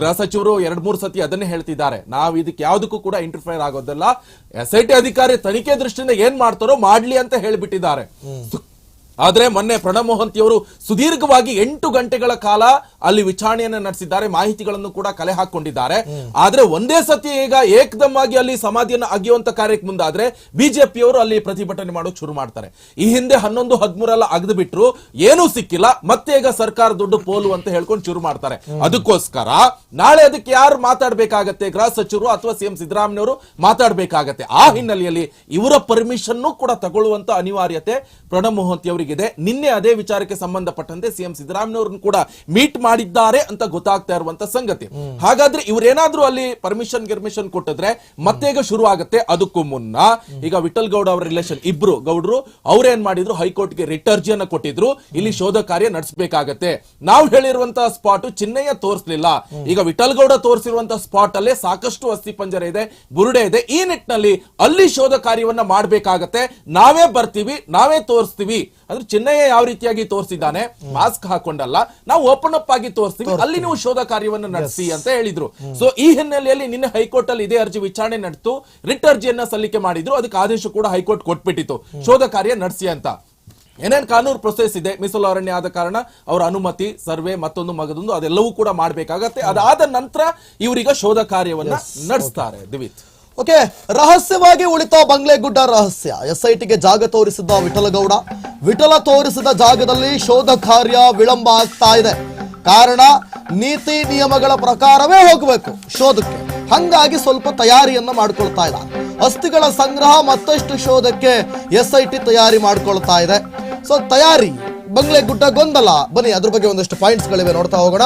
[SPEAKER 2] ಗೃಹ ಸಚಿವರು ಎರಡ್ ಮೂರು ಸತಿ ಅದನ್ನೇ ಹೇಳ್ತಿದ್ದಾರೆ. ನಾವು ಇದಕ್ಕೆ ಯಾವುದಕ್ಕೂ ಕೂಡ ಇಂಟರ್ಫೈರ್ ಆಗೋದಲ್ಲ. ಎಸ್ ಐ ಟಿ ಅಧಿಕಾರಿ ತನಿಖೆ ದೃಷ್ಟಿಯಿಂದ ಏನ್ ಮಾಡ್ತಾರೋ ಮಾಡ್ಲಿ ಅಂತ ಹೇಳ್ಬಿಟ್ಟಿದ್ದಾರೆ. ಆದ್ರೆ ಮೊನ್ನೆ ಪ್ರಣಬ್ ಮೊಹಂತಿಯವರು ಸುದೀರ್ಘವಾಗಿ ಎಂಟು ಗಂಟೆಗಳ ಕಾಲ ಅಲ್ಲಿ ವಿಚಾರಣೆಯನ್ನು ನಡೆಸಿದ್ದಾರೆ, ಮಾಹಿತಿಗಳನ್ನು ಕೂಡ ಕಲೆ ಹಾಕೊಂಡಿದ್ದಾರೆ ಆದ್ರೆ ಒಂದೇ ಸತಿ ಈಗ ಏಕದಮ್ಮಾಗಿ ಅಲ್ಲಿ ಸಮಾಧಿಯನ್ನು ಅಗೆಯುವಂತ ಕಾರ್ಯಕ್ಕೆ ಮುಂದಾದ್ರೆ ಬಿಜೆಪಿಯವರು ಅಲ್ಲಿ ಪ್ರತಿಭಟನೆ ಮಾಡೋಕೆ ಶುರು ಮಾಡ್ತಾರೆ. ಈ ಹಿಂದೆ ಹನ್ನೊಂದು, ಹದಿಮೂರಲ್ಲ ಅಗದು ಬಿಟ್ರು ಏನೂ ಸಿಕ್ಕಿಲ್ಲ, ಮತ್ತೆ ಈಗ ಸರ್ಕಾರ ದುಡ್ಡು ಪೋಲು ಅಂತ ಹೇಳ್ಕೊಂಡು ಶುರು ಮಾಡ್ತಾರೆ. ಅದಕ್ಕೋಸ್ಕರ ನಾಳೆ ಅದಕ್ಕೆ ಯಾರು ಮಾತಾಡ್ಬೇಕಾಗತ್ತೆ? ಗೃಹ ಸಚಿವರು ಅಥವಾ ಸಿಎಂ ಸಿದ್ದರಾಮಯ್ಯವರು ಮಾತಾಡ್ಬೇಕಾಗತ್ತೆ. ಆ ಹಿನ್ನೆಲೆಯಲ್ಲಿ ಇವರ ಪರ್ಮಿಷನ್ ಕೂಡ ತಗೊಳ್ಳುವಂತ ಅನಿವಾರ್ಯತೆ ಪ್ರಣಬ್ ಅವರಿಗಿದೆ. ನಿನ್ನೆ ಅದೇ ವಿಚಾರಕ್ಕೆ ಸಂಬಂಧಪಟ್ಟಂತೆ ಸಿಎಂ ಸಿದ್ದರಾಮಯ್ಯವ್ರನ್ನ ಕೂಡ ಮೀಟ್ ಮಾಡಿದ್ದಾರೆ ಅಂತ ಗೊತ್ತಾಗ್ತಾ ಇರುವಂತ ಸಂಗತಿ. ಹಾಗಾದ್ರೆ ಇವರೇನಾದ್ರೂ ಅಲ್ಲಿ ಪರ್ಮಿಷನ್ ಗಿರ್ಮಿಷನ್ ಕೊಟ್ಟಿದ್ರೆ ಮತ್ತೆ ಈಗ ಶುರು ಆಗುತ್ತೆ ಅದಕ್ಕೂ ಮುನ್ನ. ಈಗ ವಿಠಲ್ ಗೌಡ ಅವರ ರಿಲೇಷನ್ ಇಬ್ರು ಗೌಡರು ಅವ್ರೇನ್ ಮಾಡಿದ್ರು? ಹೈಕೋರ್ಟ್ಗೆ ರಿಟರ್ಜಿಯನ್ನ ಕೊಟ್ಟಿದ್ರು. ಇಲ್ಲಿ ಶೋಧ ಕಾರ್ಯ ನಡೆಸಬೇಕಾಗತ್ತೆ. ನಾವು ಹೇಳಿರುವಂತಹ ಸ್ಪಾಟ್ ಚಿನ್ನಯ್ಯ ತೋರಿಸಲಿಲ್ಲ. ಈಗ ವಿಠಲ್ ಗೌಡ ತೋರಿಸಿರುವಂತಹ ಸ್ಪಾಟ್ ಅಲ್ಲೇ ಸಾಕಷ್ಟು ಅಸ್ಥಿ ಪಂಜರ ಇದೆ, ಬುರುಡೆ ಇದೆ. ಈ ನಿಟ್ಟಿನಲ್ಲಿ ಅಲ್ಲಿ ಶೋಧ ಕಾರ್ಯವನ್ನ ಮಾಡಬೇಕಾಗತ್ತೆ. ನಾವೇ ಬರ್ತೀವಿ, ನಾವೇ ತೋರಿಸ್ತೀವಿ. ಅಂದ್ರೆ ಚಿನ್ನಯ್ಯ ಯಾವ ರೀತಿಯಾಗಿ ತೋರಿಸಿದ್ದಾನೆ? ಮಾಸ್ಕ್ ಹಾಕೊಂಡಲ್ಲ. ನಾವು ಓಪನ್ ಅಪ್ ಆಗಿ ತೋರಿಸ್ತೀವಿ. ಅಲ್ಲಿ ನೀವು ಶೋಧ ಕಾರ್ಯವನ್ನು ನಡೆಸಿ ಅಂತ ಹೇಳಿದ್ರು. ಸೊ ಈ ಹಿನ್ನೆಲೆಯಲ್ಲಿ ನಿನ್ನೆ ಹೈಕೋರ್ಟ್ ಅಲ್ಲಿ ಇದೇ ಅರ್ಜಿ ವಿಚಾರಣೆ ನಡೆದು ರಿಟ್ ಅರ್ಜಿಯನ್ನ ಸಲ್ಲಿಕೆ ಮಾಡಿದ್ರು. ಅದಕ್ಕೆ ಆದೇಶ ಕೂಡ ಹೈಕೋರ್ಟ್ ಕೊಟ್ಬಿಟ್ಟಿತ್ತು. ಶೋಧ ಕಾರ್ಯ ನಡೆಸಿ ಅಂತ. ಏನೇನ್ ಕಾನೂನು ಪ್ರೊಸೆಸ್ ಇದೆ ಮೀಸಲು ಅರಣ್ಯ ಆದ ಕಾರಣ ಅವರ ಅನುಮತಿ ಸರ್ವೆ ಮತ್ತೊಂದು ಮಗದೊಂದು ಅದೆಲ್ಲವೂ ಕೂಡ ಮಾಡಬೇಕಾಗತ್ತೆ. ಅದಾದ ನಂತರ ಇವರೀಗ ಶೋಧ ಕಾರ್ಯವನ್ನ ನಡೆಸ್ತಾರೆ ದಿವಿತ್.
[SPEAKER 1] ಓಕೆ, ರಹಸ್ಯವಾಗಿ ಉಳಿತ ಬಂಗ್ಲೆಗುಡ್ಡ ರಹಸ್ಯ. ಎಸ್ ಐ ಟಿಗೆ ಜಾಗ ತೋರಿಸಿದ್ದ ವಿಠಲಗೌಡ. ವಿಠಲ ತೋರಿಸಿದ ಜಾಗದಲ್ಲಿ ಶೋಧ ಕಾರ್ಯ ವಿಳಂಬ ಆಗ್ತಾ ಇದೆ. ಕಾರಣ, ನೀತಿ ನಿಯಮಗಳ ಪ್ರಕಾರವೇ ಹೋಗಬೇಕು ಶೋಧಕ್ಕೆ. ಹಂಗಾಗಿ ಸ್ವಲ್ಪ ತಯಾರಿಯನ್ನ ಮಾಡ್ಕೊಳ್ತಾ ಇಲ್ಲ. ಅಸ್ಥಿಗಳ ಸಂಗ್ರಹ ಮತ್ತಷ್ಟು ಶೋಧಕ್ಕೆ ಎಸ್ ಐ ಟಿ ತಯಾರಿ ಮಾಡ್ಕೊಳ್ತಾ ಇದೆ. ಸೊ ತಯಾರಿ. ಬಂಗ್ಲೆಗುಡ್ಡ ಗೊಂದಲ. ಬನ್ನಿ, ಅದ್ರ ಬಗ್ಗೆ ಒಂದಷ್ಟು ಪಾಯಿಂಟ್ಸ್ ಗಳಿವೆ ನೋಡ್ತಾ ಹೋಗೋಣ.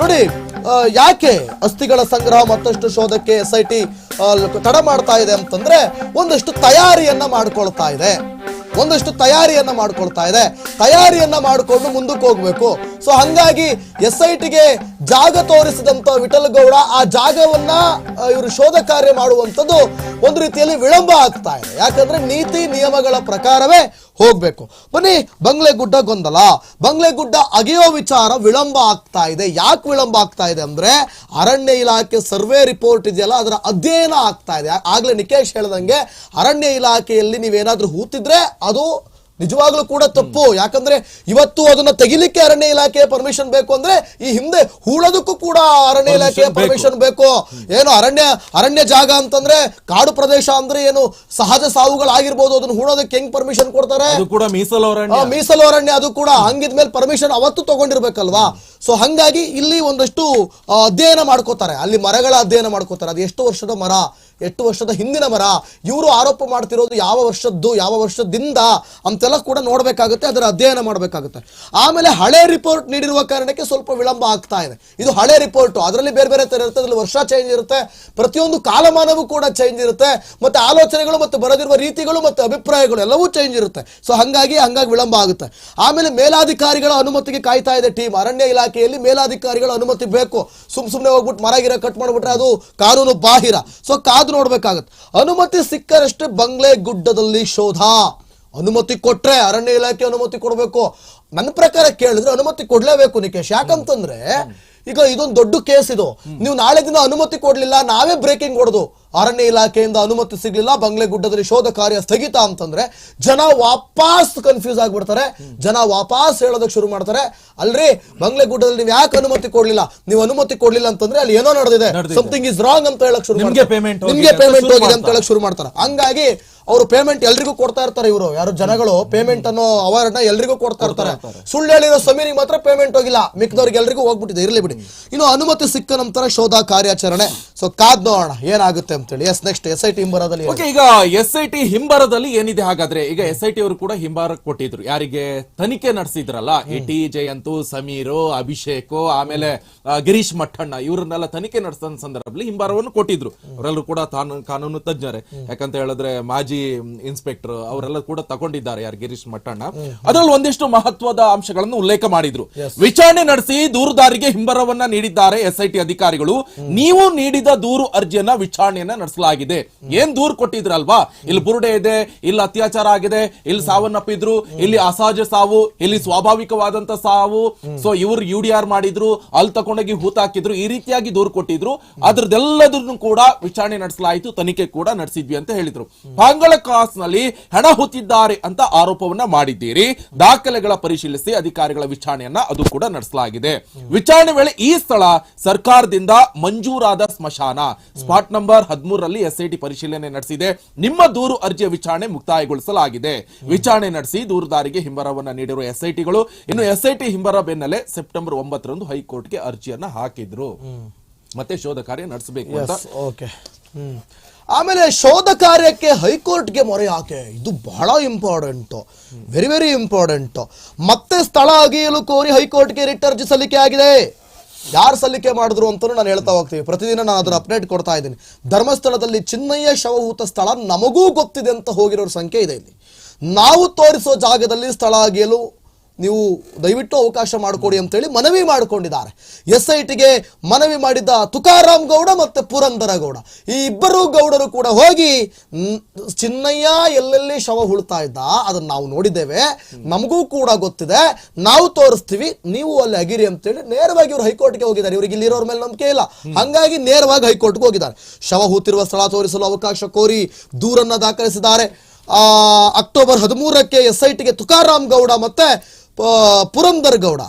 [SPEAKER 1] ನೋಡಿ ಯಾಕೆ ಅಸ್ಥಿಗಳ ಸಂಗ್ರಹ ಮತ್ತಷ್ಟು ಶೋಧಕ್ಕೆ ಎಸ್ ಐ ಟಿ ತಡ ಮಾಡ್ತಾ ಇದೆ ಅಂತಂದ್ರೆ ಒಂದಷ್ಟು ತಯಾರಿಯನ್ನ ಮಾಡ್ಕೊಳ್ತಾ ಇದೆ. ಒಂದಷ್ಟು ತಯಾರಿಯನ್ನ ಮಾಡ್ಕೊಳ್ತಾ ಇದೆ. ತಯಾರಿಯನ್ನ ಮಾಡಿಕೊಂಡು ಮುಂದಕ್ಕೆ ಹೋಗ್ಬೇಕು. ಸೊ ಹಂಗಾಗಿ ಎಸ್ ಐ ಟಿಗೆ ಜಾಗ ತೋರಿಸಿದಂತ ವಿಠಲ್ ಗೌಡ ಆ ಜಾಗವನ್ನ ಇವರು ಶೋಧ ಕಾರ್ಯ ಮಾಡುವಂಥದ್ದು ಒಂದು ರೀತಿಯಲ್ಲಿ ವಿಳಂಬ ಆಗ್ತಾ ಇದೆ. ಯಾಕಂದ್ರೆ ನೀತಿ ನಿಯಮಗಳ ಪ್ರಕಾರವೇ ಹೋಗ್ಬೇಕು. ಬನ್ನಿ, ಬಂಗ್ಲೆಗುಡ್ಡ ಗೊಂದಲ. ಬಂಗ್ಲೆಗುಡ್ಡ ಅಗೆಯೋ ವಿಚಾರ ವಿಳಂಬ ಆಗ್ತಾ ಇದೆ. ಯಾಕೆ ವಿಳಂಬ ಆಗ್ತಾ ಇದೆ ಅಂದ್ರೆ ಅರಣ್ಯ ಇಲಾಖೆ ಸರ್ವೆ ರಿಪೋರ್ಟ್ ಇದೆಯಲ್ಲ, ಅದರ ಅಧ್ಯಯನ ಆಗ್ತಾ ಇದೆ. ಆಗ್ಲೇ ನಿಕೇಶ್ ಹೇಳ್ದಂಗೆ ಅರಣ್ಯ ಇಲಾಖೆಯಲ್ಲಿ ನೀವೇನಾದ್ರೂ ಹೂತಿದ್ರೆ ಅದು ನಿಜವಾಗ್ಲೂ ಕೂಡ ತಪ್ಪು. ಯಾಕಂದ್ರೆ ಇವತ್ತು ಅದನ್ನ ತೆಗಿಲಿಕ್ಕೆ ಅರಣ್ಯ ಇಲಾಖೆ ಪರ್ಮಿಷನ್ ಬೇಕು ಅಂದ್ರೆ ಈ ಹಿಂದೆ ಹೂಳೋದಕ್ಕೂ ಕೂಡ ಅರಣ್ಯ ಇಲಾಖೆ ಪರ್ಮಿಷನ್ ಬೇಕು. ಏನು ಅರಣ್ಯ ಅರಣ್ಯ ಜಾಗ ಅಂತಂದ್ರೆ ಕಾಡು ಪ್ರದೇಶ ಅಂದ್ರೆ ಏನು ಸಹಜ ಸಾವುಗಳಾಗಿರ್ಬೋದು. ಅದನ್ನ ಹೂಳೋದಕ್ಕೆ ಹೆಂಗ್ ಪರ್ಮಿಷನ್ ಕೊಡ್ತಾರೆ?
[SPEAKER 2] ಅದು ಕೂಡ ಮೀಸಲು
[SPEAKER 1] ಆ,
[SPEAKER 2] ಅರಣ್ಯ
[SPEAKER 1] ಮೀಸಲು ಅರಣ್ಯ ಅದು ಕೂಡ. ಹಂಗಿದ್ಮೇಲೆ ಪರ್ಮಿಷನ್ ಅವತ್ತು ತಗೊಂಡಿರ್ಬೇಕಲ್ವಾ? ಸೊ ಹಂಗಾಗಿ ಇಲ್ಲಿ ಒಂದಷ್ಟು ಅಧ್ಯಯನ ಮಾಡ್ಕೋತಾರೆ. ಅಲ್ಲಿ ಮರಗಳ ಅಧ್ಯಯನ ಮಾಡ್ಕೋತಾರೆ. ಅದು ಎಷ್ಟು ವರ್ಷದ ಮರ? ಎಷ್ಟು ವರ್ಷದ ಹಿಂದಿನ ಮರ? ಇವರು ಆರೋಪ ಮಾಡ್ತಿರೋದು ಯಾವ ವರ್ಷದ್ದು, ಯಾವ ವರ್ಷದಿಂದ ಅಂತೆಲ್ಲ ಕೂಡ ನೋಡಬೇಕಾಗುತ್ತೆ, ಅದರ ಅಧ್ಯಯನ ಮಾಡಬೇಕಾಗುತ್ತೆ. ಆಮೇಲೆ ಹಳೆ ರಿಪೋರ್ಟ್ ನೀಡಿರುವ ಕಾರಣಕ್ಕೆ ಸ್ವಲ್ಪ ವಿಳಂಬ ಆಗ್ತಾ ಇದೆ. ಇದು ಹಳೆ ರಿಪೋರ್ಟು. ಅದರಲ್ಲಿ ಬೇರೆ ಬೇರೆ ಥರ ಇರುತ್ತೆ. ಅದರಲ್ಲಿ ವರ್ಷ ಚೇಂಜ್ ಇರುತ್ತೆ. ಪ್ರತಿಯೊಂದು ಕಾಲಮಾನವೂ ಕೂಡ ಚೇಂಜ್ ಇರುತ್ತೆ. ಮತ್ತೆ ಆಲೋಚನೆಗಳು ಮತ್ತು ಬರೆದಿರುವ ರೀತಿಗಳು ಮತ್ತು ಅಭಿಪ್ರಾಯಗಳು ಎಲ್ಲವೂ ಚೇಂಜ್ ಇರುತ್ತೆ. ಸೊ ಹಾಗಾಗಿ ಹಂಗಾಗಿ ವಿಳಂಬ ಆಗುತ್ತೆ. ಆಮೇಲೆ ಮೇಲಾಧಿಕಾರಿಗಳ ಅನುಮತಿಗೆ ಕಾಯ್ತಾ ಇದೆ ಟೀಮ್. ಅರಣ್ಯ ಇಲಾಖೆಯಲ್ಲಿ ಮೇಲಾಧಿಕಾರಿಗಳ ಅನುಮತಿ ಬೇಕು. ಸುಮ್ ಸುಮ್ಮನೆ ಹೋಗ್ಬಿಟ್ಟು ಮರ ಗಿರ ಕಟ್ ಮಾಡ್ಬಿಟ್ರೆ ಅದು ಕಾನೂನು ಬಾಹಿರ. ಸೊ ಕಾದು ನೋಡ್ಬೇಕಾಗತ್ತೆ. ಅನುಮತಿ ಸಿಕ್ಕರಷ್ಟೇ ಬಂಗ್ಲೆ ಗುಡ್ಡದಲ್ಲಿ ಶೋಧ. ಅನುಮತಿ ಕೊಟ್ರೆ ಅರಣ್ಯ ಇಲಾಖೆ ಅನುಮತಿ ಕೊಡಬೇಕು. ನನ್ನ ಪ್ರಕಾರ ಕೇಳಿದ್ರೆ ಅನುಮತಿ ಕೊಡ್ಲೇಬೇಕು ನಿಕೇಶ್. ಯಾಕಂತಂದ್ರೆ ಈಗ ಇದೊಂದು ದೊಡ್ಡ ಕೇಸ್ ಇದು. ನೀವು ನಾಳೆ ದಿನ ಅನುಮತಿ ಕೊಡ್ಲಿಲ್ಲ ನಾವೇ ಬ್ರೇಕಿಂಗ್ ಹೊಡೆದು. ಅರಣ್ಯ ಇಲಾಖೆಯಿಂದ ಅನುಮತಿ ಸಿಗಲಿಲ್ಲ. ಬಂಗ್ಲೆ ಗುಡ್ಡದಲ್ಲಿ ಶೋಧ ಕಾರ್ಯ ಸ್ಥಗಿತ ಅಂತಂದ್ರೆ ಜನ ವಾಪಸ್ ಕನ್ಫ್ಯೂಸ್ ಆಗ್ಬಿಡ್ತಾರೆ. ಜನ ವಾಪಸ್ ಹೇಳೋದಕ್ಕೆ ಶುರು ಮಾಡ್ತಾರೆ. ಅಲ್ರಿ ಬಂಗ್ಲೆ ಗುಡ್ಡದಲ್ಲಿ ನೀವು ಯಾಕೆ ಅನುಮತಿ ಕೊಡ್ಲಿಲ್ಲ? ನೀವು ಅನುಮತಿ ಕೊಡ್ಲಿಲ್ಲ ಅಂತಂದ್ರೆ ಅಲ್ಲಿ ಏನೋ ನಡೆದಿದೆ. ಸಮಥಿಂಗ್ ಇಸ್ ರಾಂಗ್ ಅಂತ ಹೇಳಕ್ ಶುರು
[SPEAKER 2] ನಿಮ್ಗೆ
[SPEAKER 1] ಪೇಮೆಂಟ್ ಹೋಗಿದೆ ಅಂತ. ಹೇಳಕ್ ಶುರು ಮಾಡ್ತಾರೆ. ಹಂಗಾಗಿ ಅವರು ಪೇಮೆಂಟ್ ಎಲ್ರಿಗೂ ಕೊಡ್ತಾ ಇರ್ತಾರೆ ಇವರು. ಯಾರು ಜನಗಳು ಪೇಮೆಂಟ್ ಅನ್ನೋ ಅವಾರ್ಡ್ ಎಲ್ರಿಗೂ ಕೊಡ್ತಾ ಇರ್ತಾರೆ. ಸುಳ್ಳು ಹೇಳಿರೋ ಸಮೀರಿಗೆ ಮಾತ್ರ ಪೇಮೆಂಟ್ ಹೋಗಿಲ್ಲ. ಮಿಕ್ಕದವ್ರಿಗೆ ಎಲ್ರಿಗೂ ಹೋಗ್ಬಿಟ್ಟಿದೆ. ಇರ್ಲಿ ಬಿಡಿ. ಇನ್ನು ಅನುಮತಿ ಸಿಕ್ಕ ನಂತರ ಶೋಧ ಕಾರ್ಯಾಚರಣೆ. ಸೊ ಕಾದ್ ನೋಡೋಣ. ಏನಾಗುತ್ತೆ ಅಂತೇಳಿ. Yes next S I T ಹಿಂಬಾರದಲ್ಲಿ
[SPEAKER 2] okay ಈಗ ಎಸ್ ಐ ಟಿ ಹಿಂಬರದಲ್ಲಿ ಏನಿದೆ ಹಾಗಾದ್ರೆ? ಈಗ ಎಸ್ ಐ ಟಿ ಅವರು ಕೂಡ ಹಿಂಬಾರ ಕೊಟ್ಟಿದ್ರು. ಯಾರಿಗೆ? ತನಿಖೆ ನಡೆಸಿದ್ರಲ್ಲ. ಎ ಟಿ ಜಯಂತು ಸಮೀರು ಅಭಿಷೇಕ್ ಆಮೇಲೆ ಗಿರೀಶ್ ಮಠಣ್ಣ ಇವರನ್ನೆಲ್ಲ ತನಿಖೆ ನಡೆಸಿದ ಸಂದರ್ಭದಲ್ಲಿ ಹಿಂಬಾರವನ್ನು ಕೊಟ್ಟಿದ್ರು. ಅವರೆಲ್ಲರೂ ಕೂಡ ತಾನು ಕಾನೂನು ತಜ್ಞರೇ. ಯಾಕಂತ ಹೇಳಿದ್ರೆ ಮಾಜಿ ಇನ್ಸ್ಪೆಕ್ಟರ್ ಅವರೆಲ್ಲ ಕೂಡ ತಗೊಂಡಿದ್ದಾರೆ ಯಾರು? ಗಿರೀಶ್ ಮಠಣ್ಣ. ಅದರಲ್ಲಿ ಒಂದಿಷ್ಟು ಮಹತ್ವದ ಅಂಶಗಳನ್ನು ಉಲ್ಲೇಖ ಮಾಡಿದ್ರು. ವಿಚಾರಣೆ ನಡೆಸಿ ದೂರುದಾರಿಗೆ ಹಿಂಬರವನ್ನ ನೀಡಿದ್ದಾರೆ ಎಸ್ ಐ ಟಿ ಅಧಿಕಾರಿಗಳು. ನೀವು ನೀಡಿದ ದೂರು ಅರ್ಜಿಯನ್ನ ವಿಚಾರಣೆಯನ್ನ ನಡೆಸಲಾಗಿದೆ. ಏನ್ ದೂರ್ ಕೊಟ್ಟಿದ್ರಲ್ವಾ? ಇಲ್ಲಿ ಬುರುಡೆ ಇದೆ, ಇಲ್ಲಿ ಅತ್ಯಾಚಾರ ಆಗಿದೆ, ಇಲ್ಲಿ ಸಾವನ್ನಪ್ಪಿದ್ರು, ಇಲ್ಲಿ ಅಸಹಜ ಸಾವು, ಇಲ್ಲಿ ಸ್ವಾಭಾವಿಕವಾದಂತ ಸಾವು. ಸೊ ಇವರು ಯು ಡಿ ಆರ್ ಮಾಡಿದ್ರು ಅಲ್ಲಿ ತಕೊಂಡೋಗಿ ಹೂತಾಕಿದ್ರು ಈ ರೀತಿಯಾಗಿ ದೂರು ಕೊಟ್ಟಿದ್ರು. ಅದ್ರದ್ದೆಲ್ಲದನ್ನು ಕೂಡ ವಿಚಾರಣೆ ನಡೆಸಲಾಯಿತು, ತನಿಖೆ ಕೂಡ ನಡೆಸಿದ್ವಿ ಅಂತ ಹೇಳಿದ್ರು. ಪಾಂಗಳ ಕ್ರಾಸ್ನಲ್ಲಿ ಹಣ ಹೊತ್ತಿದ್ದಾರೆ ಅಂತ ಆರೋಪವನ್ನ ಮಾಡಿದ್ದೀರಿ. ದಾಖಲೆಗಳ ಪರಿಶೀಲಿಸಿ ಅಧಿಕಾರಿಗಳ ವಿಚಾರಣೆಯನ್ನ ಅದು ಕೂಡ ನಡೆಸಲಾಗಿದೆ. ವಿಚಾರಣೆ ವೇಳೆ ಈ ಸ್ಥಳ ಸರ್ಕಾರದಿಂದ ಮಂಜೂರಾದ ಸ್ಮಶಾನ. ಸ್ಪಾಟ್ ನಂಬರ್ ಹದಿಮೂರರಲ್ಲಿ ಎಸ್ಐಟಿ ಪರಿಶೀಲನೆ ನಡೆಸಿದೆ. ನಿಮ್ಮ ದೂರು ಅರ್ಜಿಯ ವಿಚಾರಣೆ ಮುಕ್ತಾಯಗೊಳಿಸಲಾಗಿದೆ. ವಿಚಾರಣೆ ನಡೆಸಿ ದೂರುದಾರಿಗೆ ಹಿಂಬರವನ್ನ ನೀಡಿರುವ ಎಸ್ಐಟಿಗಳು. ಇನ್ನು ಎಸ್ಐಟಿ ಹಿಂಬರ ಬೆನ್ನಲ್ಲೇ ಸೆಪ್ಟೆಂಬರ್ ಒಂಬತ್ತರಂದು ಹೈಕೋರ್ಟ್ಗೆ ಅರ್ಜಿಯನ್ನ ಹಾಕಿದ್ರು. ಮತ್ತೆ ಶೋಧ ಕಾರ್ಯ ನಡೆಸಬೇಕು
[SPEAKER 1] ಆಮೇಲೆ ಶೋಧ ಕಾರ್ಯಕ್ಕೆ ಹೈಕೋರ್ಟ್ಗೆ ಮೊರೆ ಹಾಕೆ ಇದು ಬಹಳ ಇಂಪಾರ್ಟೆಂಟ್ ವೆರಿ ವೆರಿ ಇಂಪಾರ್ಟೆಂಟ್ ಮತ್ತೆ ಸ್ಥಳ ಅಗಿಯಲು ಕೋರಿ ಹೈಕೋರ್ಟ್ಗೆ ರಿಟ್ ಅರ್ಜಿ ಸಲ್ಲಿಕೆ ಆಗಿದೆ. ಯಾರು ಸಲ್ಲಿಕೆ ಮಾಡಿದ್ರು ಅಂತ ನಾನು ಹೇಳ್ತಾ ಹೋಗ್ತೀವಿ. ಪ್ರತಿದಿನ ನಾನು ಅದರ ಅಪ್ಡೇಟ್ ಕೊಡ್ತಾ ಇದ್ದೀನಿ. ಧರ್ಮಸ್ಥಳದಲ್ಲಿ ಚಿನ್ನಯ್ಯ ಶವಹೂತ ಸ್ಥಳ ನಮಗೂ ಗೊತ್ತಿದೆ ಅಂತ ಹೋಗಿರೋರ ಸಂಖ್ಯೆ ಇದೆ ಇಲ್ಲಿ. ನಾವು ತೋರಿಸೋ ಜಾಗದಲ್ಲಿ ಸ್ಥಳ ಅಗಿಯಲು ನೀವು ದಯವಿಟ್ಟು ಅವಕಾಶ ಮಾಡಿಕೊಡಿ ಅಂತೇಳಿ ಮನವಿ ಮಾಡಿಕೊಂಡಿದ್ದಾರೆ. ಎಸ್ ಐ ಟಿಗೆ ಮನವಿ ಮಾಡಿದ್ದ ತುಕಾರಾಮ್ ಗೌಡ ಮತ್ತೆ ಪುರಂದರ ಗೌಡ. ಈ ಇಬ್ಬರು ಗೌಡರು ಕೂಡ ಹೋಗಿ ಚಿನ್ನಯ್ಯ ಎಲ್ಲೆಲ್ಲಿ ಶವ ಹುಳ್ತಾ ಇದ್ದ ಅದನ್ನು ನಾವು ನೋಡಿದ್ದೇವೆ. ನಮಗೂ ಕೂಡ ಗೊತ್ತಿದೆ. ನಾವು ತೋರಿಸ್ತೀವಿ, ನೀವು ಅಲ್ಲಿ ಅಗಿರಿ ಅಂತೇಳಿ ನೇರವಾಗಿ ಇವರು ಹೈಕೋರ್ಟ್ಗೆ ಹೋಗಿದ್ದಾರೆ. ಇವರಿಗೆ ಇಲ್ಲಿರೋರ ಮೇಲೆ ನಂಬಿಕೆ ಇಲ್ಲ. ಹಂಗಾಗಿ ನೇರವಾಗಿ ಹೈಕೋರ್ಟ್ಗೆ ಹೋಗಿದ್ದಾರೆ. ಶವ ಹೂತಿರುವ ಸ್ಥಳ ತೋರಿಸಲು ಅವಕಾಶ ಕೋರಿ ದೂರನ್ನ ದಾಖಲಿಸಿದ್ದಾರೆ. ಅಕ್ಟೋಬರ್ ಹದಿಮೂರಕ್ಕೆ ಎಸ್ ಐ ಟಿಗೆ ತುಕಾರಾಮ್ ಗೌಡ ಮತ್ತೆ ಪುರಂದರ್ ಗೌಡ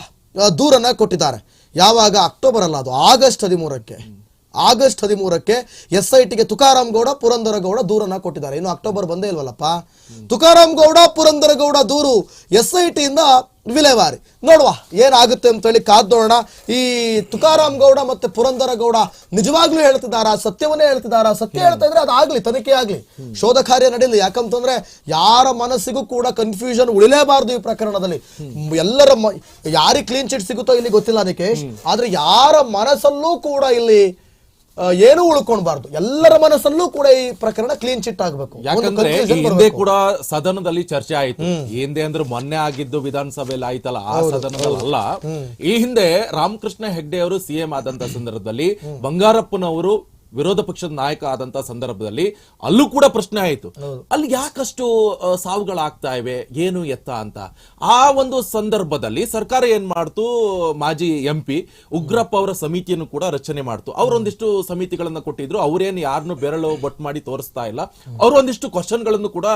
[SPEAKER 1] ದೂರನ್ನ ಕೊಟ್ಟಿದ್ದಾರೆ. ಯಾವಾಗ? ಅಕ್ಟೋಬರ್ ಅಲ್ಲ ಅದು. ಆಗಸ್ಟ್ ಹದಿಮೂರಕ್ಕೆ. ಆಗಸ್ಟ್ ಹದಿಮೂರಕ್ಕೆ ಎಸ್ ಐ ಟಿಗೆ ತುಕಾರಾಮ್ ಗೌಡ ಪುರಂದರ ಗೌಡ ದೂರನ್ನ ಕೊಟ್ಟಿದ್ದಾರೆ. ಇನ್ನು ಅಕ್ಟೋಬರ್ ಬಂದೇ ಇಲ್ವಲ್ಲಪ್ಪ? ತುಕಾರಾಮ್ ಗೌಡ ಪುರಂದರ ಗೌಡ ದೂರು ಎಸ್ ಐ ಟಿಯಿಂದ ವಿಲೇವಾರಿ. ನೋಡುವ ಏನಾಗುತ್ತೆ ಅಂತೇಳಿ ಕಾದ್ ನೋಡೋಣ ಈ ತುಕಾರಾಮ್ ಗೌಡ ಮತ್ತೆ ಪುರಂದರ ಗೌಡ ನಿಜವಾಗ್ಲೂ ಹೇಳ್ತಿದ್ದಾರಾ? ಸತ್ಯವನ್ನೇ ಹೇಳ್ತಿದ್ದಾರಾ? ಸತ್ಯ ಹೇಳ್ತಾ ಇದ್ರೆ ಅದಾಗ್ಲಿ ತನಿಖೆ ಆಗ್ಲಿ. ಶೋಧ ಕಾರ್ಯ ನಡೀಲಿ. ಯಾಕಂತಂದ್ರೆ ಯಾರ ಮನಸ್ಸಿಗೂ ಕೂಡ ಕನ್ಫ್ಯೂಷನ್ ಉಳಿಲೇಬಾರ್ದು ಈ ಪ್ರಕರಣದಲ್ಲಿ. ಎಲ್ಲರ ಯಾರಿಗೆ ಕ್ಲೀನ್ ಚಿಟ್ ಸಿಗುತ್ತೋ ಇಲ್ಲಿ ಗೊತ್ತಿಲ್ಲ ನಿಕೇಶ್ ಆದ್ರೆ ಯಾರ ಮನಸ್ಸಲ್ಲೂ ಕೂಡ ಇಲ್ಲಿ ಏನೂ ಉಳ್ಕೊಳ್ಬಾರ್ದು. ಎಲ್ಲರ ಮನಸ್ಸಲ್ಲೂ ಕೂಡ ಈ ಪ್ರಕರಣ ಕ್ಲೀನ್ ಚಿಟ್ ಆಗಬೇಕು.
[SPEAKER 2] ಯಾಕಂದ್ರೆ ಹಿಂದೆ ಕೂಡ ಸದನದಲ್ಲಿ ಚರ್ಚೆ ಆಯ್ತು. ಹಿಂದೆ ಅಂದ್ರೆ ಮೊನ್ನೆ ಆಗಿದ್ದು ವಿಧಾನಸಭೆಯಲ್ಲಿ ಆಯ್ತಲ್ಲ ಆ ಸದನದಲ್ಲಿ ಅಲ್ಲ. ಈ ಹಿಂದೆ ರಾಮಕೃಷ್ಣ ಹೆಗ್ಡೆ ಅವರು ಸಿಎಂ ಆದಂತ ಸಂದರ್ಭದಲ್ಲಿ ಬಂಗಾರಪ್ಪನವರು ವಿರೋಧ ಪಕ್ಷದ ನಾಯಕ ಆದಂತ ಸಂದರ್ಭದಲ್ಲಿ ಅಲ್ಲೂ ಕೂಡ ಪ್ರಶ್ನೆ ಆಯಿತು. ಅಲ್ಲಿ ಯಾಕಷ್ಟು ಸಾವುಗಳಾಗ್ತಾ ಇವೆ? ಏನು ಎತ್ತ ಅಂತ? ಆ ಒಂದು ಸಂದರ್ಭದಲ್ಲಿ ಸರ್ಕಾರ ಏನ್ ಮಾಡ್ತು? ಮಾಜಿ ಎಂ ಪಿ ಉಗ್ರಪ್ಪ ಅವರ ಸಮಿತಿಯನ್ನು ಕೂಡ ರಚನೆ ಮಾಡ್ತು. ಅವರೊಂದಿಷ್ಟು ಸಮಿತಿಗಳನ್ನ ಕೊಟ್ಟಿದ್ರು. ಅವ್ರೇನು ಯಾರನ್ನು ಬೆರಳು ಬಟ್ ಮಾಡಿ ತೋರಿಸ್ತಾ ಇಲ್ಲ. ಅವ್ರು ಒಂದಿಷ್ಟು ಕ್ವಶನ್ಗಳನ್ನು ಕೂಡ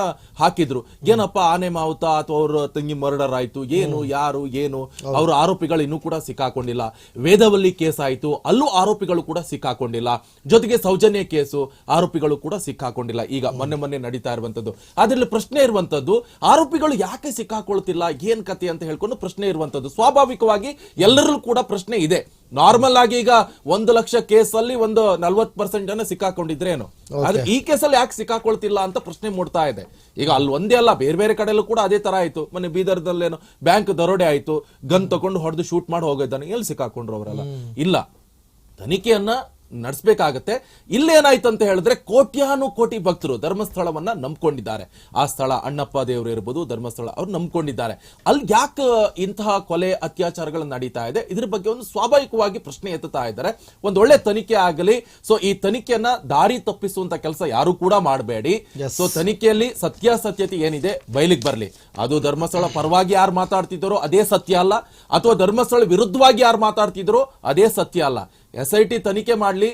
[SPEAKER 2] ಹಾಕಿದ್ರು. ಏನಪ್ಪ ಆನೆ ಮಾವುತ ಅಥವಾ ಅವ್ರ ತಂಗಿ ಮರ್ಡರ್ ಆಯ್ತು? ಏನು ಯಾರು ಏನು? ಅವ್ರ ಆರೋಪಿಗಳು ಇನ್ನೂ ಕೂಡ ಸಿಕ್ಕಾಕೊಂಡಿಲ್ಲ. ವೇದವಲ್ಲಿ ಕೇಸ್ ಆಯ್ತು. ಅಲ್ಲೂ ಆರೋಪಿಗಳು ಕೂಡ ಸಿಕ್ಕಾಕೊಂಡಿಲ್ಲ. ಜೊತೆಗೆ ಜೊತೆಗೆ ಸೌಜನ್ಯ ಕೇಸು ಆರೋಪಿಗಳು ಕೂಡ ಸಿಕ್ಕಾಕೊಂಡಿಲ್ಲ. ಈಗ ಮೊನ್ನೆ ಮೊನ್ನೆ ನಡೀತಾ ಇರುವಂತದ್ದು. ಅದರಲ್ಲಿ ಪ್ರಶ್ನೆ ಇರುವಂತದ್ದು ಆರೋಪಿಗಳು ಯಾಕೆ ಸಿಕ್ಕಾಕೊಳ್ತಿಲ್ಲ ಏನ್ ಕತೆ ಅಂತ ಹೇಳ್ಕೊಂಡು ಪ್ರಶ್ನೆ ಇರುವಂತದ್ದು. ಸ್ವಾಭಾವಿಕವಾಗಿ ಎಲ್ಲರಲ್ಲೂ ಕೂಡ ಪ್ರಶ್ನೆ ಇದೆ. ನಾರ್ಮಲ್ ಆಗಿ ಈಗ ಒಂದು ಲಕ್ಷ ಕೇಸಲ್ಲಿ ಒಂದು ನಲ್ವತ್ ಪರ್ಸೆಂಟ್ ಜನ ಸಿಕ್ಕಾಕೊಂಡಿದ್ರೇನು ಆದ್ರೆ ಈ ಕೇಸಲ್ಲಿ ಯಾಕೆ ಸಿಕ್ಕಾಕೊಳ್ತಿಲ್ಲ ಅಂತ ಪ್ರಶ್ನೆ ಮೂಡ್ತಾ ಇದೆ. ಈಗ ಅಲ್ಲಿ ಒಂದೇ ಅಲ್ಲ ಬೇರೆ ಬೇರೆ ಕಡೆಯಲ್ಲೂ ಕೂಡ ಅದೇ ತರ ಆಯ್ತು. ಮೊನ್ನೆ ಬೀದರ್ದಲ್ಲೇನು ಬ್ಯಾಂಕ್ ದರೋಡೆ ಆಯ್ತು ಗನ್ ತಗೊಂಡು ಹೊಡೆದು ಶೂಟ್ ಮಾಡಿ ಹೋಗಿದ್ದಾನೆ ಎಲ್ಲಿ ಸಿಕ್ಕಾಕೊಂಡ್ರು ಅವರೆಲ್ಲ? ಇಲ್ಲ. ತನಿಖೆಯನ್ನ ನಡೆಸಬೇಕಾಗತ್ತೆ. ಇಲ್ಲೇನಾಯ್ತು ಅಂತ ಹೇಳಿದ್ರೆ ಕೋಟ್ಯಾನು ಕೋಟಿ ಭಕ್ತರು ಧರ್ಮಸ್ಥಳವನ್ನ ನಂಬ್ಕೊಂಡಿದ್ದಾರೆ. ಆ ಸ್ಥಳ ಅಣ್ಣಪ್ಪ ದೇವರು ಇರ್ಬೋದು ಧರ್ಮಸ್ಥಳ ಅವ್ರು ನಂಬ್ಕೊಂಡಿದ್ದಾರೆ. ಅಲ್ಲಿ ಯಾಕೆ ಇಂತಹ ಕೊಲೆ ಅತ್ಯಾಚಾರಗಳು ನಡೀತಾ ಇದೆ? ಇದ್ರ ಬಗ್ಗೆ ಒಂದು ಸ್ವಾಭಾವಿಕವಾಗಿ ಪ್ರಶ್ನೆ ಎತ್ತುತ್ತಾ ಇದ್ದಾರೆ. ಒಂದು ಒಳ್ಳೆ ತನಿಖೆ ಆಗಲಿ. ಸೊ ಈ ತನಿಖೆಯನ್ನ ದಾರಿ ತಪ್ಪಿಸುವಂತ ಕೆಲಸ ಯಾರು ಕೂಡ ಮಾಡಬೇಡಿ. ಸೊ ತನಿಖೆಯಲ್ಲಿ ಸತ್ಯಾಸತ್ಯತೆ ಏನಿದೆ? ಬಯಲಿಗೆ ಬರಲಿ. ಅದು ಧರ್ಮಸ್ಥಳ ಪರವಾಗಿ ಯಾರು ಮಾತಾಡ್ತಿದ್ದಾರೋ ಅದೇ ಸತ್ಯ ಅಲ್ಲ. ಅಥವಾ ಧರ್ಮಸ್ಥಳ ವಿರುದ್ಧವಾಗಿ ಯಾರು ಮಾತಾಡ್ತಿದ್ರು ಅದೇ ಸತ್ಯ ಅಲ್ಲ. ಎಸ್ ಐ ಟಿ ತನಿಖೆ ಮಾಡಲಿ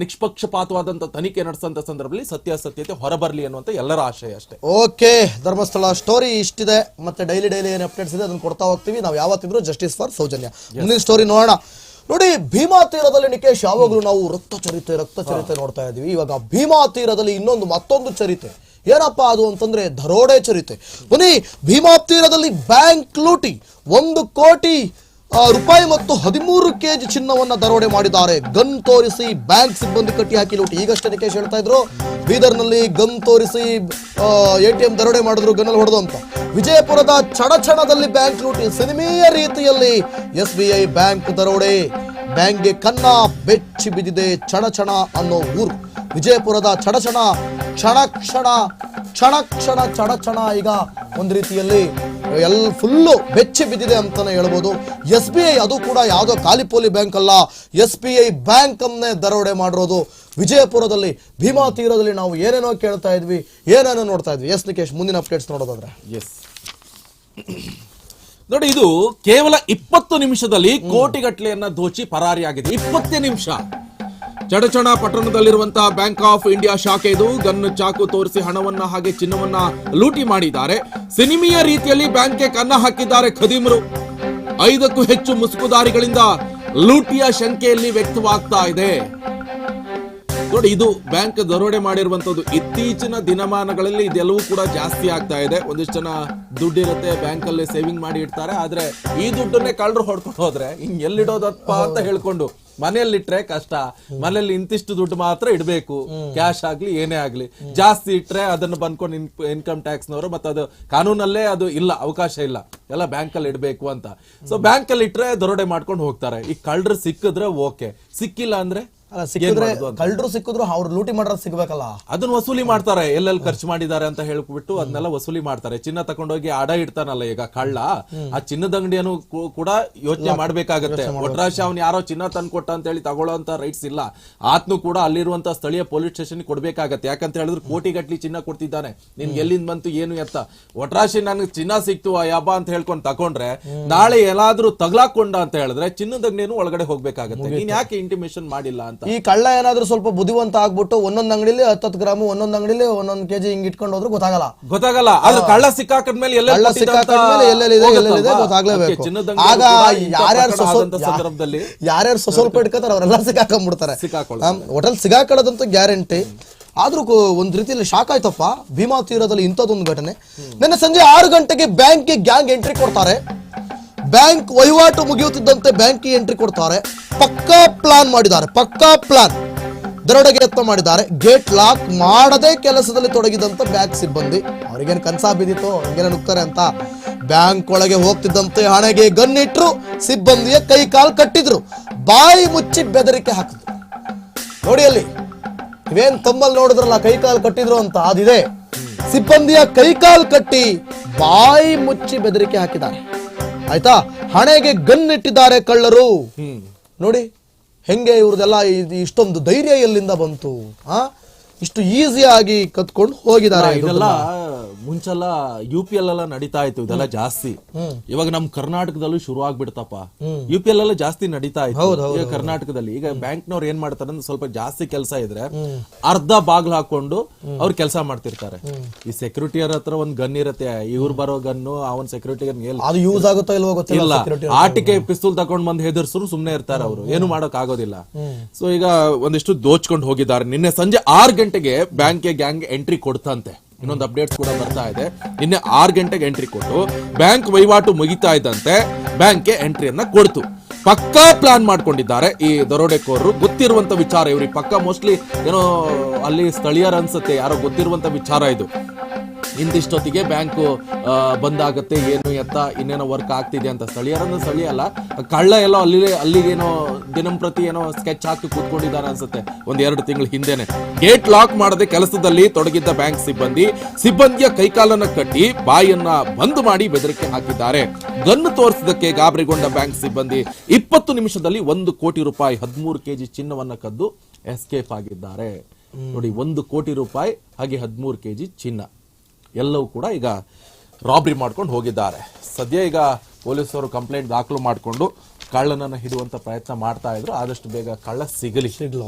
[SPEAKER 2] ನಿಷ್ಪಕ್ಷಪಾತವಾದಂತ ತನಿಖೆ ನಡೆಸಂತ ಸಂದರ್ಭದಲ್ಲಿ ಸತ್ಯಾಸತ್ಯತೆ ಹೊರಬರಲಿ ಅನ್ನುವಂತ ಎಲ್ಲರ ಆಶಯ ಅಷ್ಟೇ.
[SPEAKER 1] ಓಕೆ ಧರ್ಮಸ್ಥಳ ಸ್ಟೋರಿ ಇಷ್ಟಿದೆ. ಮತ್ತೆ ಡೈಲಿ ಡೈಲಿ ಏನು ಅಪ್ಡೇಟ್ಸ್ ಇದೆ ಅದನ್ನು ಕೊಡ್ತಾ ಹೋಗ್ತೀವಿ. ನಾವು ಯಾವತ್ತಿದ್ರು ಜಸ್ಟಿಸ್ ಫಾರ್ ಸೌಜನ್ಯ. ಮುಂದಿನ ಸ್ಟೋರಿ ನೋಡೋಣ. ನೋಡಿ ಭೀಮಾ ತೀರದಲ್ಲಿ ನಿಕೇಶ್ ಯಾವಾಗಲೂ ನಾವು ರಕ್ತ ಚರಿತೆ ರಕ್ತ ಚರಿತೆ ನೋಡ್ತಾ ಇದ್ದೀವಿ. ಇವಾಗ ಭೀಮಾ ತೀರದಲ್ಲಿ ಇನ್ನೊಂದು ಮತ್ತೊಂದು ಚರಿತೆ. ಏನಪ್ಪಾ ಅದು ಅಂತಂದ್ರೆ ದರೋಡೆ ಚರಿತೆ. ಬನ್ನಿ ಭೀಮಾ ತೀರದಲ್ಲಿ ಬ್ಯಾಂಕ್ ಲೂಟಿ ಒಂದು ಕೋಟಿ ರೂಪಾಯಿ ಮತ್ತು ಹದಿಮೂರು ಕೆಜಿ ಚಿನ್ನವನ್ನ ದರೋಡೆ ಮಾಡಿದ್ದಾರೆ. ಗನ್ ತೋರಿಸಿ ಬ್ಯಾಂಕ್ ಸಿಬ್ಬಂದಿ ಕಟ್ಟಿ ಹಾಕಿ ಲೂಟಿ. ಈಗಷ್ಟೇ ನಿಕೇಶ್ ಹೇಳ್ತಾ ಇದ್ರು, ಬೀದರ್ನಲ್ಲಿ ಗನ್ ತೋರಿಸಿ ಎ ಟಿ ಎಂ ದರೋಡೆ ಮಾಡಿದ್ರು, ಗನ್ನಲ್ಲಿ ಹೊಡೆದು ಅಂತ. ವಿಜಯಪುರದ ಚಡಚಣದಲ್ಲಿ ಬ್ಯಾಂಕ್ ಲೂಟಿ. ಸಿನಿಮೀಯ ರೀತಿಯಲ್ಲಿ ಎಸ್ ಬಿ ಐ ಬ್ಯಾಂಕ್ ದರೋಡೆ. ಬ್ಯಾಂಕ್ಗೆ ಕನ್ನ ಬೆಚ್ಚಿ ಬಿದ್ದಿದೆ ಚಣಚಣ ಅನ್ನೋ ಊರು. ವಿಜಯಪುರದ ಚಡಚಣ ಕ್ಷಣ ಕ್ಷಣ ಕ್ಷಣ ಕ್ಷಣ ಚಣ ಈಗ ಒಂದು ರೀತಿಯಲ್ಲಿ ಎಲ್ ಫುಲ್ಲು ಬೆಚ್ಚಿ ಬಿದ್ದಿದೆ ಅಂತಾನೆ ಹೇಳ್ಬೋದು. ಎಸ್ ಬಿ ಐ ಅದು ಕೂಡ ಯಾವುದೋ ಕಾಲಿಪೋಲಿ ಬ್ಯಾಂಕ್ ಅಲ್ಲ. ಎಸ್ ಬಿ ಐ ಬ್ಯಾಂಕ್ ಅನ್ನೇ ದರೋಡೆ ಮಾಡಿರೋದು. ವಿಜಯಪುರದಲ್ಲಿ ಭೀಮಾ ತೀರದಲ್ಲಿ ನಾವು ಏನೇನೋ ಕೇಳ್ತಾ ಇದ್ವಿ ಏನೇನೋ ನೋಡ್ತಾ ಇದ್ವಿ. ಎಸ್ ನಿಕೇಶ್ ಮುಂದಿನ ಅಪ್ಡೇಟ್ಸ್ ನೋಡೋದಾದ್ರೆ.
[SPEAKER 2] ಎಸ್ ನೋಡಿ ಇದು ಕೇವಲ ಇಪ್ಪತ್ತು ನಿಮಿಷದಲ್ಲಿ ಕೋಟಿಗಟ್ಲೆಯನ್ನ ದೋಚಿ ಪರಾರಿಯಾಗಿದೆ. ಇಪ್ಪತ್ತೇ ನಿಮಿಷ. ಚಡಚಣ ಪಟ್ಟಣದಲ್ಲಿರುವಂತಹ ಬ್ಯಾಂಕ್ ಆಫ್ ಇಂಡಿಯಾ ಶಾಖೆ ಇದು. ಗನ್ ಚಾಕು ತೋರಿಸಿ ಹಣವನ್ನ ಹಾಗೆ ಚಿನ್ನವನ್ನ ಲೂಟಿ ಮಾಡಿದ್ದಾರೆ. ಸಿನಿಮೀಯ ರೀತಿಯಲ್ಲಿ ಬ್ಯಾಂಕ್ಗೆ ಕನ್ನ ಹಾಕಿದ್ದಾರೆ ಖದೀಮರು. ಐದಕ್ಕೂ ಹೆಚ್ಚು ಮುಸುಕುದಾರಿಗಳಿಂದ ಲೂಟಿಯ ಶಂಕೆಯಲ್ಲಿ ವ್ಯಕ್ತವಾಗ್ತಾ ಇದೆ. ನೋಡಿ ಇದು ಬ್ಯಾಂಕ್ ದರೋಡೆ ಮಾಡಿರುವಂತದ್ದು ಇತ್ತೀಚಿನ ದಿನಮಾನಗಳಲ್ಲಿ ಇದೆಲ್ಲವೂ ಕೂಡ ಜಾಸ್ತಿ ಆಗ್ತಾ ಇದೆ. ಒಂದಿಷ್ಟು ಜನ ದುಡ್ಡಿರುತ್ತೆ ಬ್ಯಾಂಕ್ ಅಲ್ಲಿ ಸೇವಿಂಗ್ ಮಾಡಿ ಇಡ್ತಾರೆ. ಆದ್ರೆ ಈ ದುಡ್ಡನ್ನೇ ಕಳ್ಳರು ಹೊಡ್ಕೊಂಡು ಹೋದ್ರೆ ಇನ್ ಎಲ್ಲಿಡೋದಪ್ಪ ಅಂತ ಹೇಳ್ಕೊಂಡು ಮನೆಯಲ್ಲಿ ಇಟ್ರೆ ಕಷ್ಟ. ಮನೆಯಲ್ಲಿ ಇಂತಿಷ್ಟು ದುಡ್ಡು ಮಾತ್ರ ಇಡಬೇಕು. ಕ್ಯಾಶ್ ಆಗ್ಲಿ ಏನೇ ಆಗ್ಲಿ. ಜಾಸ್ತಿ ಇಟ್ರೆ ಅದನ್ನು ಬಂದ್ಕೊಂಡು ಇನ್ಕಮ್ ಟ್ಯಾಕ್ಸ್ ನವರು ಮತ್ತೆ ಅದು ಕಾನೂನಲ್ಲೇ ಅದು ಇಲ್ಲ ಅವಕಾಶ ಇಲ್ಲ. ಎಲ್ಲ ಬ್ಯಾಂಕ್ ಅಲ್ಲಿ ಇಡಬೇಕು ಅಂತ. ಸೊ ಬ್ಯಾಂಕ್ ಅಲ್ಲಿ ಇಟ್ರೆ ದರೋಡೆ ಮಾಡ್ಕೊಂಡು ಹೋಗ್ತಾರೆ. ಈ ಕಳ್ಳರು ಸಿಕ್ಕಿದ್ರೆ ಓಕೆ. ಸಿಕ್ಕಿಲ್ಲ ಅಂದ್ರೆ
[SPEAKER 1] ಅಲ್ಲ ಸಿಕ್ಕಿದ್ರೆ ಕಳ್ಳರು ಸಿಕ್ಕಿದ್ರು ಅವ್ರು ಲೂಟಿ ಮಾಡೋದು ಸಿಗ್ಬೇಕಲ್ಲ?
[SPEAKER 2] ಅದನ್ನ ವಸೂಲಿ ಮಾಡ್ತಾರೆ ಎಲ್ಲೆಲ್ಲಿ ಖರ್ಚು ಮಾಡಿದ್ದಾರೆ ಅಂತ ಹೇಳ್ಬಿಟ್ಟು ಅದನ್ನೆಲ್ಲ ವಸೂಲಿ ಮಾಡ್ತಾರೆ. ಚಿನ್ನ ತಕೊಂಡೋಗಿ ಅಡ ಇಡ್ತಾನಲ್ಲ ಈಗ ಕಳ್ಳ. ಆ ಚಿನ್ನದ ಅಂಗಡಿಯನ್ನು ಕೂಡ ಯೋಚನೆ ಮಾಡ್ಬೇಕಾಗತ್ತೆ. ಒಟ್ರಾಶಿ ಅವ್ನು ಯಾರೋ ಚಿನ್ನ ತಂದ್ಕೊಟ್ಟ ಅಂತ ಹೇಳಿ ತಗೊಳ್ಳೋಂತ ರೈಟ್ಸ್ ಇಲ್ಲ. ಆತ್ನು ಕೂಡ ಅಲ್ಲಿರುವಂತ ಸ್ಥಳೀಯ ಪೊಲೀಸ್ ಸ್ಟೇಷನ್ ಕೊಡ್ಬೇಕಾಗತ್ತೆ. ಯಾಕಂತ ಹೇಳಿದ್ರೆ ಕೋಟಿ ಗಟ್ಲಿ ಚಿನ್ನ ಕೊಡ್ತಿದ್ದಾನೆ. ನಿನ್ಗೆ ಎಲ್ಲಿಂದ ಬಂತು ಏನು ಎತ್ತ ಒಟ್ರಾಶಿ ನನ್ಗೆ ಚಿನ್ನ ಸಿಕ್ತು ಆ ಯಬ್ಬ ಅಂತ ಹೇಳ್ಕೊಂಡು ತಕೊಂಡ್ರೆ ನಾಳೆ ಎಲ್ಲಾದ್ರೂ ತಗ್ಲಾಕೊಂಡ ಅಂತ ಹೇಳಿದ್ರೆ ಚಿನ್ನದ ಅಂಗಡಿಯನ್ನು ಒಳಗಡೆ ಹೋಗ್ಬೇಕಾಗತ್ತೆ. ನೀನ್ ಯಾಕೆ ಇಂಟಿಮೇಷನ್ ಮಾಡಿಲ್ಲ ಅಂತ
[SPEAKER 1] ಈ ಕಳ್ಳ ಏನಾದ್ರೂ ಸ್ವಲ್ಪ ಬುದ್ಧಿವಂತ ಆಗ್ಬಿಟ್ಟು ಒಂದೊಂದ್ ಅಂಗಡಿಲಿ ಹತ್ತತ್ತು ಗ್ರಾಮ್ ಒಂದೊಂದ್ ಅಂಗಡಿಲಿ ಒಂದೊಂದ್ ಕೆಜಿ ಹಿಂಗ್ ಇಟ್ಕೊಂಡು ಹೋದ್ರು ಗೊತ್ತಾಗಲ್ಲ.
[SPEAKER 2] ಗೊತ್ತಾಗಲ್ಲ. ಅದು ಕಳ್ಳ ಸಿಕ್ಕಾಕದ್ಮೇಲೆ ಎಲ್ಲ
[SPEAKER 1] ಕಳ್ಳ ಸಿಕ್ಕಾಕೊಂಡ್ಮೇಲೆ ಎಲ್ಲೆಲ್ಲಿದೆ ಎಲ್ಲೆಲ್ಲಿದೆ ಗೊತ್ತಾಗ್ಲೇಬೇಕು. ಆಗ ಯಾರ್ಯಾರು ಸೊಸೊ-
[SPEAKER 2] ಸಂದರ್ಭದಲ್ಲಿ
[SPEAKER 1] ಯಾರ್ಯಾರು ಸ್ವಲ್ಪ ಇಟ್ಕೋತಾರ ಅವರೆಲ್ಲ ಸಿಕ್ಕಾಕೊಂಡ್ಬಿಡ್ತಾರೆ.
[SPEAKER 2] ಸಿಕ್ಕಾಕೊಳ್ಳ
[SPEAKER 1] ಹೋಟೆಲ್ ಸಿಗಾಕೊಳ್ಳೋದಂತೂ ಗ್ಯಾರಂಟಿ. ಆದ್ರೂ ಒಂದ್ ರೀತಿಯಲ್ಲಿ ಶಾಕ್ ಆಯ್ತಪ್ಪ. ಭೀಮಾ ತೀರದಲ್ಲಿ ಇಂಥದ್ದೊಂದು ಘಟನೆ. ನಿನ್ನೆ ಸಂಜೆ ಆರು ಗಂಟೆಗೆ ಬ್ಯಾಂಕ್ಗೆ ಗ್ಯಾಂಗ್ ಎಂಟ್ರಿ ಕೊಡ್ತಾರೆ. ಬ್ಯಾಂಕ್ ವಹಿವಾಟು ಮುಗಿಯುತ್ತಿದ್ದಂತೆ ಬ್ಯಾಂಕ್ ಎಂಟ್ರಿ ಕೊಡ್ತಾರೆ. ಪಕ್ಕಾ ಪ್ಲಾನ್ ಮಾಡಿದ್ದಾರೆ, ಪಕ್ಕಾ ಪ್ಲಾನ್. ದರೋಡೆಗೆ ಯತ್ನ ಮಾಡಿದ್ದಾರೆ. ಗೇಟ್ ಲಾಕ್ ಮಾಡದೆ ಕೆಲಸದಲ್ಲಿ ತೊಡಗಿದಂತ ಬ್ಯಾಂಕ್ ಸಿಬ್ಬಂದಿ. ಅವ್ರಿಗೇನು ಕನ್ಸಾ ಬಿದ್ದಿತ್ತು ಹಂಗೇನ ನುಗ್ತಾರೆ ಅಂತ ಬ್ಯಾಂಕ್ ಒಳಗೆ ಹೋಗ್ತಿದ್ದಂತೆ ಹಣೆಗೆ ಗನ್ ಇಟ್ರು ಸಿಬ್ಬಂದಿಯ ಕೈ ಕಾಲು ಕಟ್ಟಿದ್ರು. ಬಾಯಿ ಮುಚ್ಚಿ ಬೆದರಿಕೆ ಹಾಕಿದ್ರು. ನೋಡಿ ಅಲ್ಲಿ, ಇವೇನ್ ತಮ್ಮಲ್ಲಿ ನೋಡಿದ್ರಲ್ಲ, ಕೈ ಕಾಲು ಕಟ್ಟಿದ್ರು ಅಂತ, ಅದಿದೆ. ಸಿಬ್ಬಂದಿಯ ಕೈ ಕಾಲು ಕಟ್ಟಿ ಬಾಯಿ ಮುಚ್ಚಿ ಬೆದರಿಕೆ ಹಾಕಿದ್ದಾರೆ. ಆಯ್ತಾ? ಹಣೆಗೆ ಗನ್ ಇಟ್ಟಿದ್ದಾರೆ ಕಳ್ಳರು ನೋಡಿ ಹೆಂಗೆ ಇವ್ರದೆಲ್ಲ ಇಷ್ಟೊಂದು ಧೈರ್ಯ ಎಲ್ಲಿಂದ ಬಂತು ಆ? ಇಷ್ಟು ಈಸಿಯಾಗಿ ಕತ್ಕೊಂಡು ಹೋಗಿದ್ದಾರೆ
[SPEAKER 2] ಇದೆಲ್ಲ ಮುಂಚೆಲ್ಲ ಯು ಪಿ ಎಲ್ ಎಲ್ಲ ನಡೀತಾ ಇತ್ತು ಇದೆಲ್ಲ ಜಾಸ್ತಿ. ಇವಾಗ ನಮ್ ಕರ್ನಾಟಕದಲ್ಲೂ ಶುರು ಆಗ್ಬಿಡ್ತಪ್ಪ ಯು ಪಿ ಎಲ್ ಎಲ್ಲ ಜಾಸ್ತಿ ನಡೀತಾ ಇತ್ತು. ಈಗ ಕರ್ನಾಟಕದಲ್ಲಿ. ಈಗ ಬ್ಯಾಂಕ್ನವ್ರು ಏನ್ ಮಾಡ್ತಾರೆ ಅಂದ್ರೆ ಸ್ವಲ್ಪ ಜಾಸ್ತಿ ಕೆಲಸ ಇದ್ರೆ ಅರ್ಧ ಬಾಗ್ಲು ಹಾಕೊಂಡು ಅವ್ರು ಕೆಲಸ ಮಾಡ್ತಿರ್ತಾರೆ. ಈ ಸೆಕ್ಯೂರಿಟಿಯರ್ ಹತ್ರ ಒಂದ್ ಗನ್ ಇರುತ್ತೆ ಇವ್ರು ಬರೋ ಗನ್ನು ಅವನ್ ಸೆಕ್ಯೂರಿಟಿ ಗನ್
[SPEAKER 1] ಅದು ಯೂಸ್ ಆಗುತ್ತೋ ಇಲ್ವೋ ಗೊತ್ತಿಲ್ಲ
[SPEAKER 2] ಆಟಿಕೆ ಪಿಸ್ತೂಲ್ ತಗೊಂಡ್ ಬಂದ್ ಹೆದರ್ಸರು ಸುಮ್ನೆ ಇರ್ತಾರೆ ಅವರು. ಏನು ಮಾಡಕ್ ಆಗೋದಿಲ್ಲ. ಸೊ ಈಗ ಒಂದಿಷ್ಟು ದೋಚ್ಕೊಂಡು ಹೋಗಿದ್ದಾರೆ. ನಿನ್ನೆ ಸಂಜೆ ಆರ್ ಗಂಟೆಗೆ ಬ್ಯಾಂಕ್ಗೆ ಗ್ಯಾಂಗ್ ಎಂಟ್ರಿ ಕೊಡ್ತಂತೆ. ಇನ್ನೊಂದು ಅಪ್ಡೇಟ್ಸ್ ಕೂಡ ಬರ್ತಾ ಇದೆ. ನಿನ್ನೆ ಆರ್ ಗಂಟೆಗೆ ಎಂಟ್ರಿ ಕೊಟ್ಟು ಬ್ಯಾಂಕ್ ವಹಿವಾಟು ಮುಗಿತಾ ಇದ್ದಂತೆ ಬ್ಯಾಂಕ್ಗೆ ಎಂಟ್ರಿಯನ್ನ ಕೊಡ್ತು. ಪಕ್ಕಾ ಪ್ಲಾನ್ ಮಾಡ್ಕೊಂಡಿದ್ದಾರೆ ಈ ದರೋಡೆಕೋರರು. ಗೊತ್ತಿರುವಂತ ವಿಚಾರ ಇವ್ರಿಗೆ. ಪಕ್ಕಾ ಮೋಸ್ಟ್ಲಿ ಏನೋ ಅಲ್ಲಿ ಸ್ಥಳೀಯರ ಅನ್ಸುತ್ತೆ. ಯಾರೋ ಗೊತ್ತಿರುವಂತ ವಿಚಾರ ಇದು. ಇಂದಿಷ್ಟೊತ್ತಿಗೆ ಬ್ಯಾಂಕು ಬಂದಾಗತ್ತೆ, ಏನು ಎತ್ತ, ಇನ್ನೇನೋ ವರ್ಕ್ ಆಗ್ತಿದೆ ಅಂತ ಸ್ಥಳೀಯರನ್ನು ಸ್ಥಳೀಯ ಅಲ್ಲ ಕಳ್ಳ ಎಲ್ಲ ಅಲ್ಲಿ ಅಲ್ಲಿಗೇನೋ ದಿನಂಪ್ರತಿ ಏನೋ ಸ್ಕೆಚ್ ಹಾಕಿ ಕೂತ್ಕೊಂಡಿದ್ದಾರೆ ಅನ್ಸುತ್ತೆ. ಒಂದ್ ಎರಡು ತಿಂಗಳ ಹಿಂದೆನೆ. ಗೇಟ್ ಲಾಕ್ ಮಾಡದೆ ಕೆಲಸದಲ್ಲಿ ತೊಡಗಿದ್ದ ಬ್ಯಾಂಕ್ ಸಿಬ್ಬಂದಿ, ಸಿಬ್ಬಂದಿಯ ಕೈಕಾಲನ್ನ ಕಟ್ಟಿ ಬಾಯನ್ನ ಬಂದ್ ಮಾಡಿ ಬೆದರಿಕೆ ಹಾಕಿದ್ದಾರೆ. ಗನ್ ತೋರಿಸಿದಕ್ಕೆ ಗಾಬರಿಗೊಂಡ ಬ್ಯಾಂಕ್ ಸಿಬ್ಬಂದಿ ಇಪ್ಪತ್ತು ನಿಮಿಷದಲ್ಲಿ ಒಂದು ಕೋಟಿ ರೂಪಾಯಿ ಹದಿಮೂರು ಕೆಜಿ ಚಿನ್ನವನ್ನ ಕದ್ದು ಎಸ್ಕೇಪ್ ಆಗಿದ್ದಾರೆ. ನೋಡಿ, ಒಂದು ಕೋಟಿ ರೂಪಾಯಿ, ಹಾಗೆ ಹದಿಮೂರು ಕೆಜಿ ಚಿನ್ನ. ಎಲ್ಲವೂ ಕೂಡ ಈಗ ರಾಬ್ರಿ ಮಾಡ್ಕೊಂಡು ಹೋಗಿದ್ದಾರೆ. ಸದ್ಯ ಈಗ ಪೊಲೀಸರು ಕಂಪ್ಲೇಂಟ್ ದಾಖಲು ಮಾಡಿಕೊಂಡು ಕಳ್ಳನನ್ನು ಹಿಡುವಂತ ಪ್ರಯತ್ನ ಮಾಡ್ತಾ ಇದ್ರು. ಆದಷ್ಟು ಬೇಗ ಕಳ್ಳ ಸಿಗಲಿ.
[SPEAKER 1] ಸಿಗ್ಲೋ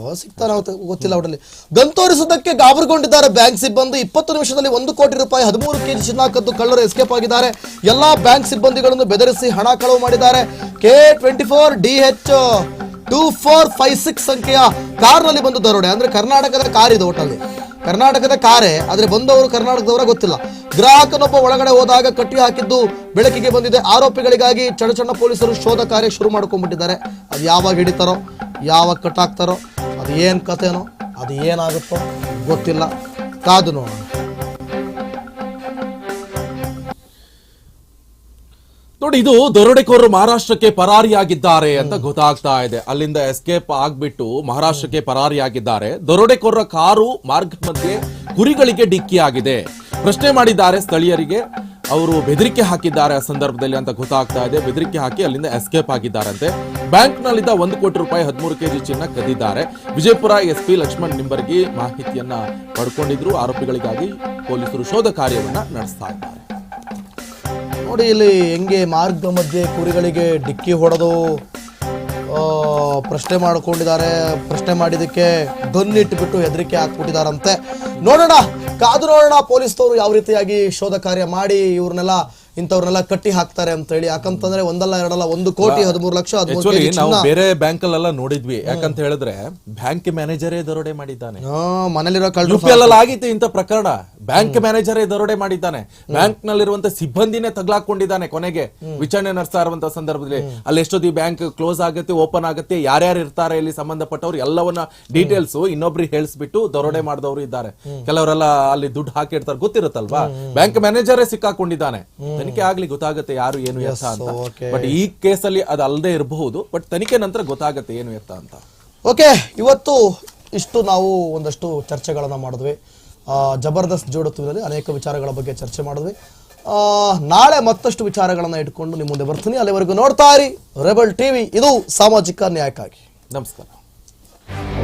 [SPEAKER 1] ಗೊತ್ತಿಲ್ಲ ಅವರಲ್ಲಿ. ಗನ್ ತೋರಿಸುವುದಕ್ಕೆ ಗಾಬರಿಗೊಂಡಿದ್ದಾರೆ. ಬ್ಯಾಂಕ್ ಸಿಬ್ಬಂದಿ ಇಪ್ಪತ್ತು ನಿಮಿಷದಲ್ಲಿ ಒಂದು ಕೋಟಿ ರೂಪಾಯಿ ಹದಿಮೂರು ಕೆಜಿ ಚಿನ್ನ ಕದ್ದು ಕಳ್ಳರು ಎಸ್ಕೇಪ್ ಆಗಿದ್ದಾರೆ. ಎಲ್ಲಾ ಬ್ಯಾಂಕ್ ಸಿಬ್ಬಂದಿಗಳನ್ನು ಬೆದರಿಸಿ ಹಣ ಕಳವು ಮಾಡಿದ್ದಾರೆ. K twenty four D H two four five six ಸಂಖ್ಯೆಯ ಕಾರ್ನಲ್ಲಿ ಬಂದು ದರೋಡೆ. ಅಂದ್ರೆ ಕರ್ನಾಟಕದ ಕಾರ್ ಇದು ಹೋಟೆಲ್ ಕರ್ನಾಟಕದ ಕಾರೇ, ಆದ್ರೆ ಬಂದವರು ಕರ್ನಾಟಕದವರ ಗೊತ್ತಿಲ್ಲ. ಗ್ರಾಹಕನೊಬ್ಬ ಒಳಗಡೆ ಹೋದಾಗ ಕಟ್ಟಿ ಹಾಕಿದ್ದು ಬೆಳಕಿಗೆ ಬಂದಿದೆ. ಆರೋಪಿಗಳಿಗಾಗಿ ಚಡಚಣ್ಣ ಪೊಲೀಸರು ಶೋಧ ಕಾರ್ಯ ಶುರು ಮಾಡ್ಕೊಂಡ್ಬಿಟ್ಟಿದ್ದಾರೆ. ಅದು ಯಾವಾಗ ಹಿಡಿತಾರೋ, ಯಾವಾಗ ಕಟ್ಟಾಕ್ತಾರೋ ಅದು ಏನು ಕಥೆನೋ ಅದು ಏನಾಗುತ್ತೋ ಗೊತ್ತಿಲ್ಲ. ಕಾದು ನೋಡೋಣ.
[SPEAKER 2] ನೋಡಿ ಇದು ದರೋಡೆಕೋರರು ಮಹಾರಾಷ್ಟ್ರಕ್ಕೆ ಪರಾರಿಯಾಗಿದ್ದಾರೆ ಅಂತ ಗೊತ್ತಾಗ್ತಾ ಇದೆ. ಅಲ್ಲಿಂದ ಎಸ್ಕೇಪ್ ಆಗ್ಬಿಟ್ಟು ಮಹಾರಾಷ್ಟ್ರಕ್ಕೆ ಪರಾರಿಯಾಗಿದ್ದಾರೆ. ದರೋಡೆಕೋರರ ಕಾರು ಮಾರ್ಗ ಮಧ್ಯೆ ಕುರಿಗಳಿಗೆ ಡಿಕ್ಕಿ ಆಗಿದೆ ಪ್ರಶ್ನೆ ಮಾಡಿದ್ದಾರೆ ಸ್ಥಳೀಯರಿಗೆ. ಅವರು ಬೆದರಿಕೆ ಹಾಕಿದ್ದಾರೆ ಆ ಸಂದರ್ಭದಲ್ಲಿ ಅಂತ ಗೊತ್ತಾಗ್ತಾ ಇದೆ. ಬೆದರಿಕೆ ಹಾಕಿ ಅಲ್ಲಿಂದ ಎಸ್ಕೇಪ್ ಆಗಿದ್ದಾರಂತೆ. ಬ್ಯಾಂಕ್ ನಲ್ಲಿದ್ದ ಒಂದು ಕೋಟಿ ರೂಪಾಯಿ ಹದಿಮೂರು ಕೆಜಿ ಚಿನ್ನ ಕದ್ದಿದ್ದಾರೆ. ವಿಜಯಪುರ ಎಸ್ಪಿ ಲಕ್ಷ್ಮಣ್ ನಿಂಬರ್ಗಿ ಮಾಹಿತಿಯನ್ನ ಪಡ್ಕೊಂಡಿದ್ರು. ಆರೋಪಿಗಳಿಗಾಗಿ ಪೊಲೀಸರು ಶೋಧ ಕಾರ್ಯವನ್ನ ನಡೆಸ್ತಾ ಇದ್ದಾರೆ.
[SPEAKER 1] ನೋಡಿ ಇಲ್ಲಿ ಹೆಂಗೆ ಮಾರ್ಗದ ಮಧ್ಯೆ ಕುರಿಗಳಿಗೆ ಡಿಕ್ಕಿ ಹೊಡೆದು ಆ, ಪ್ರಶ್ನೆ ಮಾಡಿಕೊಂಡಿದ್ದಾರೆ. ಪ್ರಶ್ನೆ ಮಾಡಿದಕ್ಕೆ ಗನ್ ಇಟ್ಬಿಟ್ಟು ಹೆದರಿಕೆ ಹಾಕ್ಬಿಟ್ಟಿದಾರಂತೆ ನೋಡೋಣ ಕಾದು ನೋಡೋಣ ಪೊಲೀಸ್ನವರು ಯಾವ ರೀತಿಯಾಗಿ ಶೋಧ ಕಾರ್ಯ ಮಾಡಿ ಇವ್ರನ್ನೆಲ್ಲ ಇಂಥವ್ರನ್ನೆಲ್ಲ ಕಟ್ಟಿ ಹಾಕ್ತಾರೆ ಅಂತ ಹೇಳಿ. ಯಾಕಂತಂದ್ರೆ ಒಂದಲ್ಲ ಎರಡಲ್ಲ ಒಂದು ಕೋಟಿ ಹದಿಮೂರು ಲಕ್ಷ
[SPEAKER 2] ನಾವು ಬೇರೆ ಬ್ಯಾಂಕ್ ಅಲ್ಲೆಲ್ಲ ನೋಡಿದ್ವಿ ಯಾಕಂತ ಹೇಳಿದ್ರೆ ಬ್ಯಾಂಕ್ ಮ್ಯಾನೇಜರೇ ದರೋಡೆ ಮಾಡಿದ್ದಾನೆ.
[SPEAKER 1] ಮನೇಲಿರೋ
[SPEAKER 2] ಆಗಿತ್ತು ಇಂಥ ಪ್ರಕರಣ. ಬ್ಯಾಂಕ್ ಮ್ಯಾನೇಜರೇ ದರೋಡೆ ಮಾಡಿದ್ದಾನೆ. ಬ್ಯಾಂಕ್ ನಲ್ಲಿರುವಂತ ಸಿಬ್ಬಂದಿನೇ ತಗ್ಲಾಕೊಂಡಿದ್ದಾನೆ ಕೊನೆಗೆ. ವಿಚಾರಣೆ ನಡೆಸ್ತಾ ಇರುವಂತ ಸಂದರ್ಭದಲ್ಲಿ. ಅಲ್ಲಿ ಎಷ್ಟೊತ್ತಿ ಬ್ಯಾಂಕ್ ಕ್ಲೋಸ್ ಆಗುತ್ತೆ ಓಪನ್ ಆಗುತ್ತೆ ಯಾರ್ಯಾರು ಇರ್ತಾರೆ ಇಲ್ಲಿ ಸಂಬಂಧಪಟ್ಟವ್ರು ಎಲ್ಲವನ್ನ ಡೀಟೇಲ್ಸ್ ಇನ್ನೊಬ್ರಿಗೆ ಹೇಳಿಸ್ಬಿಟ್ಟು ದರೋಡೆ ಮಾಡಿದವರು ಇದ್ದಾರೆ. ಕೆಲವರೆಲ್ಲ ಅಲ್ಲಿ ದುಡ್ಡು ಹಾಕಿರ್ತಾರೆ ಗೊತ್ತಿರುತ್ತಲ್ವಾ? ಬ್ಯಾಂಕ್ ಮ್ಯಾನೇಜರೇ ಸಿಕ್ಕಾಕೊಂಡಿದ್ದಾನೆ. ತನಿಖೆ ಆಗ್ಲಿ ಗೊತ್ತಾಗುತ್ತೆ ಯಾರು ಏನು ಎತ್ತ ಅಂತ. ಬಟ್ ಈ ಕೇಸಲ್ಲಿ ಅದು ಅಲ್ಲದೆ ಇರಬಹುದು ಬಟ್ ತನಿಖೆ ನಂತರ ಗೊತ್ತಾಗುತ್ತೆ ಏನು ಎತ್ತ ಅಂತ.
[SPEAKER 1] ಓಕೆ ಇವತ್ತು ಇಷ್ಟು ನಾವು ಒಂದಷ್ಟು ಚರ್ಚೆಗಳನ್ನು ಮಾಡಿದ್ವಿ. ಜಬರ್ದಸ್ತ್ ಜೋಡತ್ವದಲ್ಲಿ ಅನೇಕ ವಿಚಾರಗಳ ಬಗ್ಗೆ ಚರ್ಚೆ ಮಾಡಿದ್ವಿ. ನಾಳೆ ಮತ್ತಷ್ಟು ವಿಚಾರಗಳನ್ನು ಇಟ್ಕೊಂಡು ನಿಮ್ಮ ಮುಂದೆ ಬರ್ತೀನಿ. ಅಲ್ಲಿವರೆಗೂ ನೋಡ್ತಾ ಇರಿ. ರೆಬಲ್ ಟಿವಿ, ಇದು ಸಾಮಾಜಿಕ ನ್ಯಾಯಕ್ಕಾಗಿ.
[SPEAKER 2] ನಮಸ್ಕಾರ.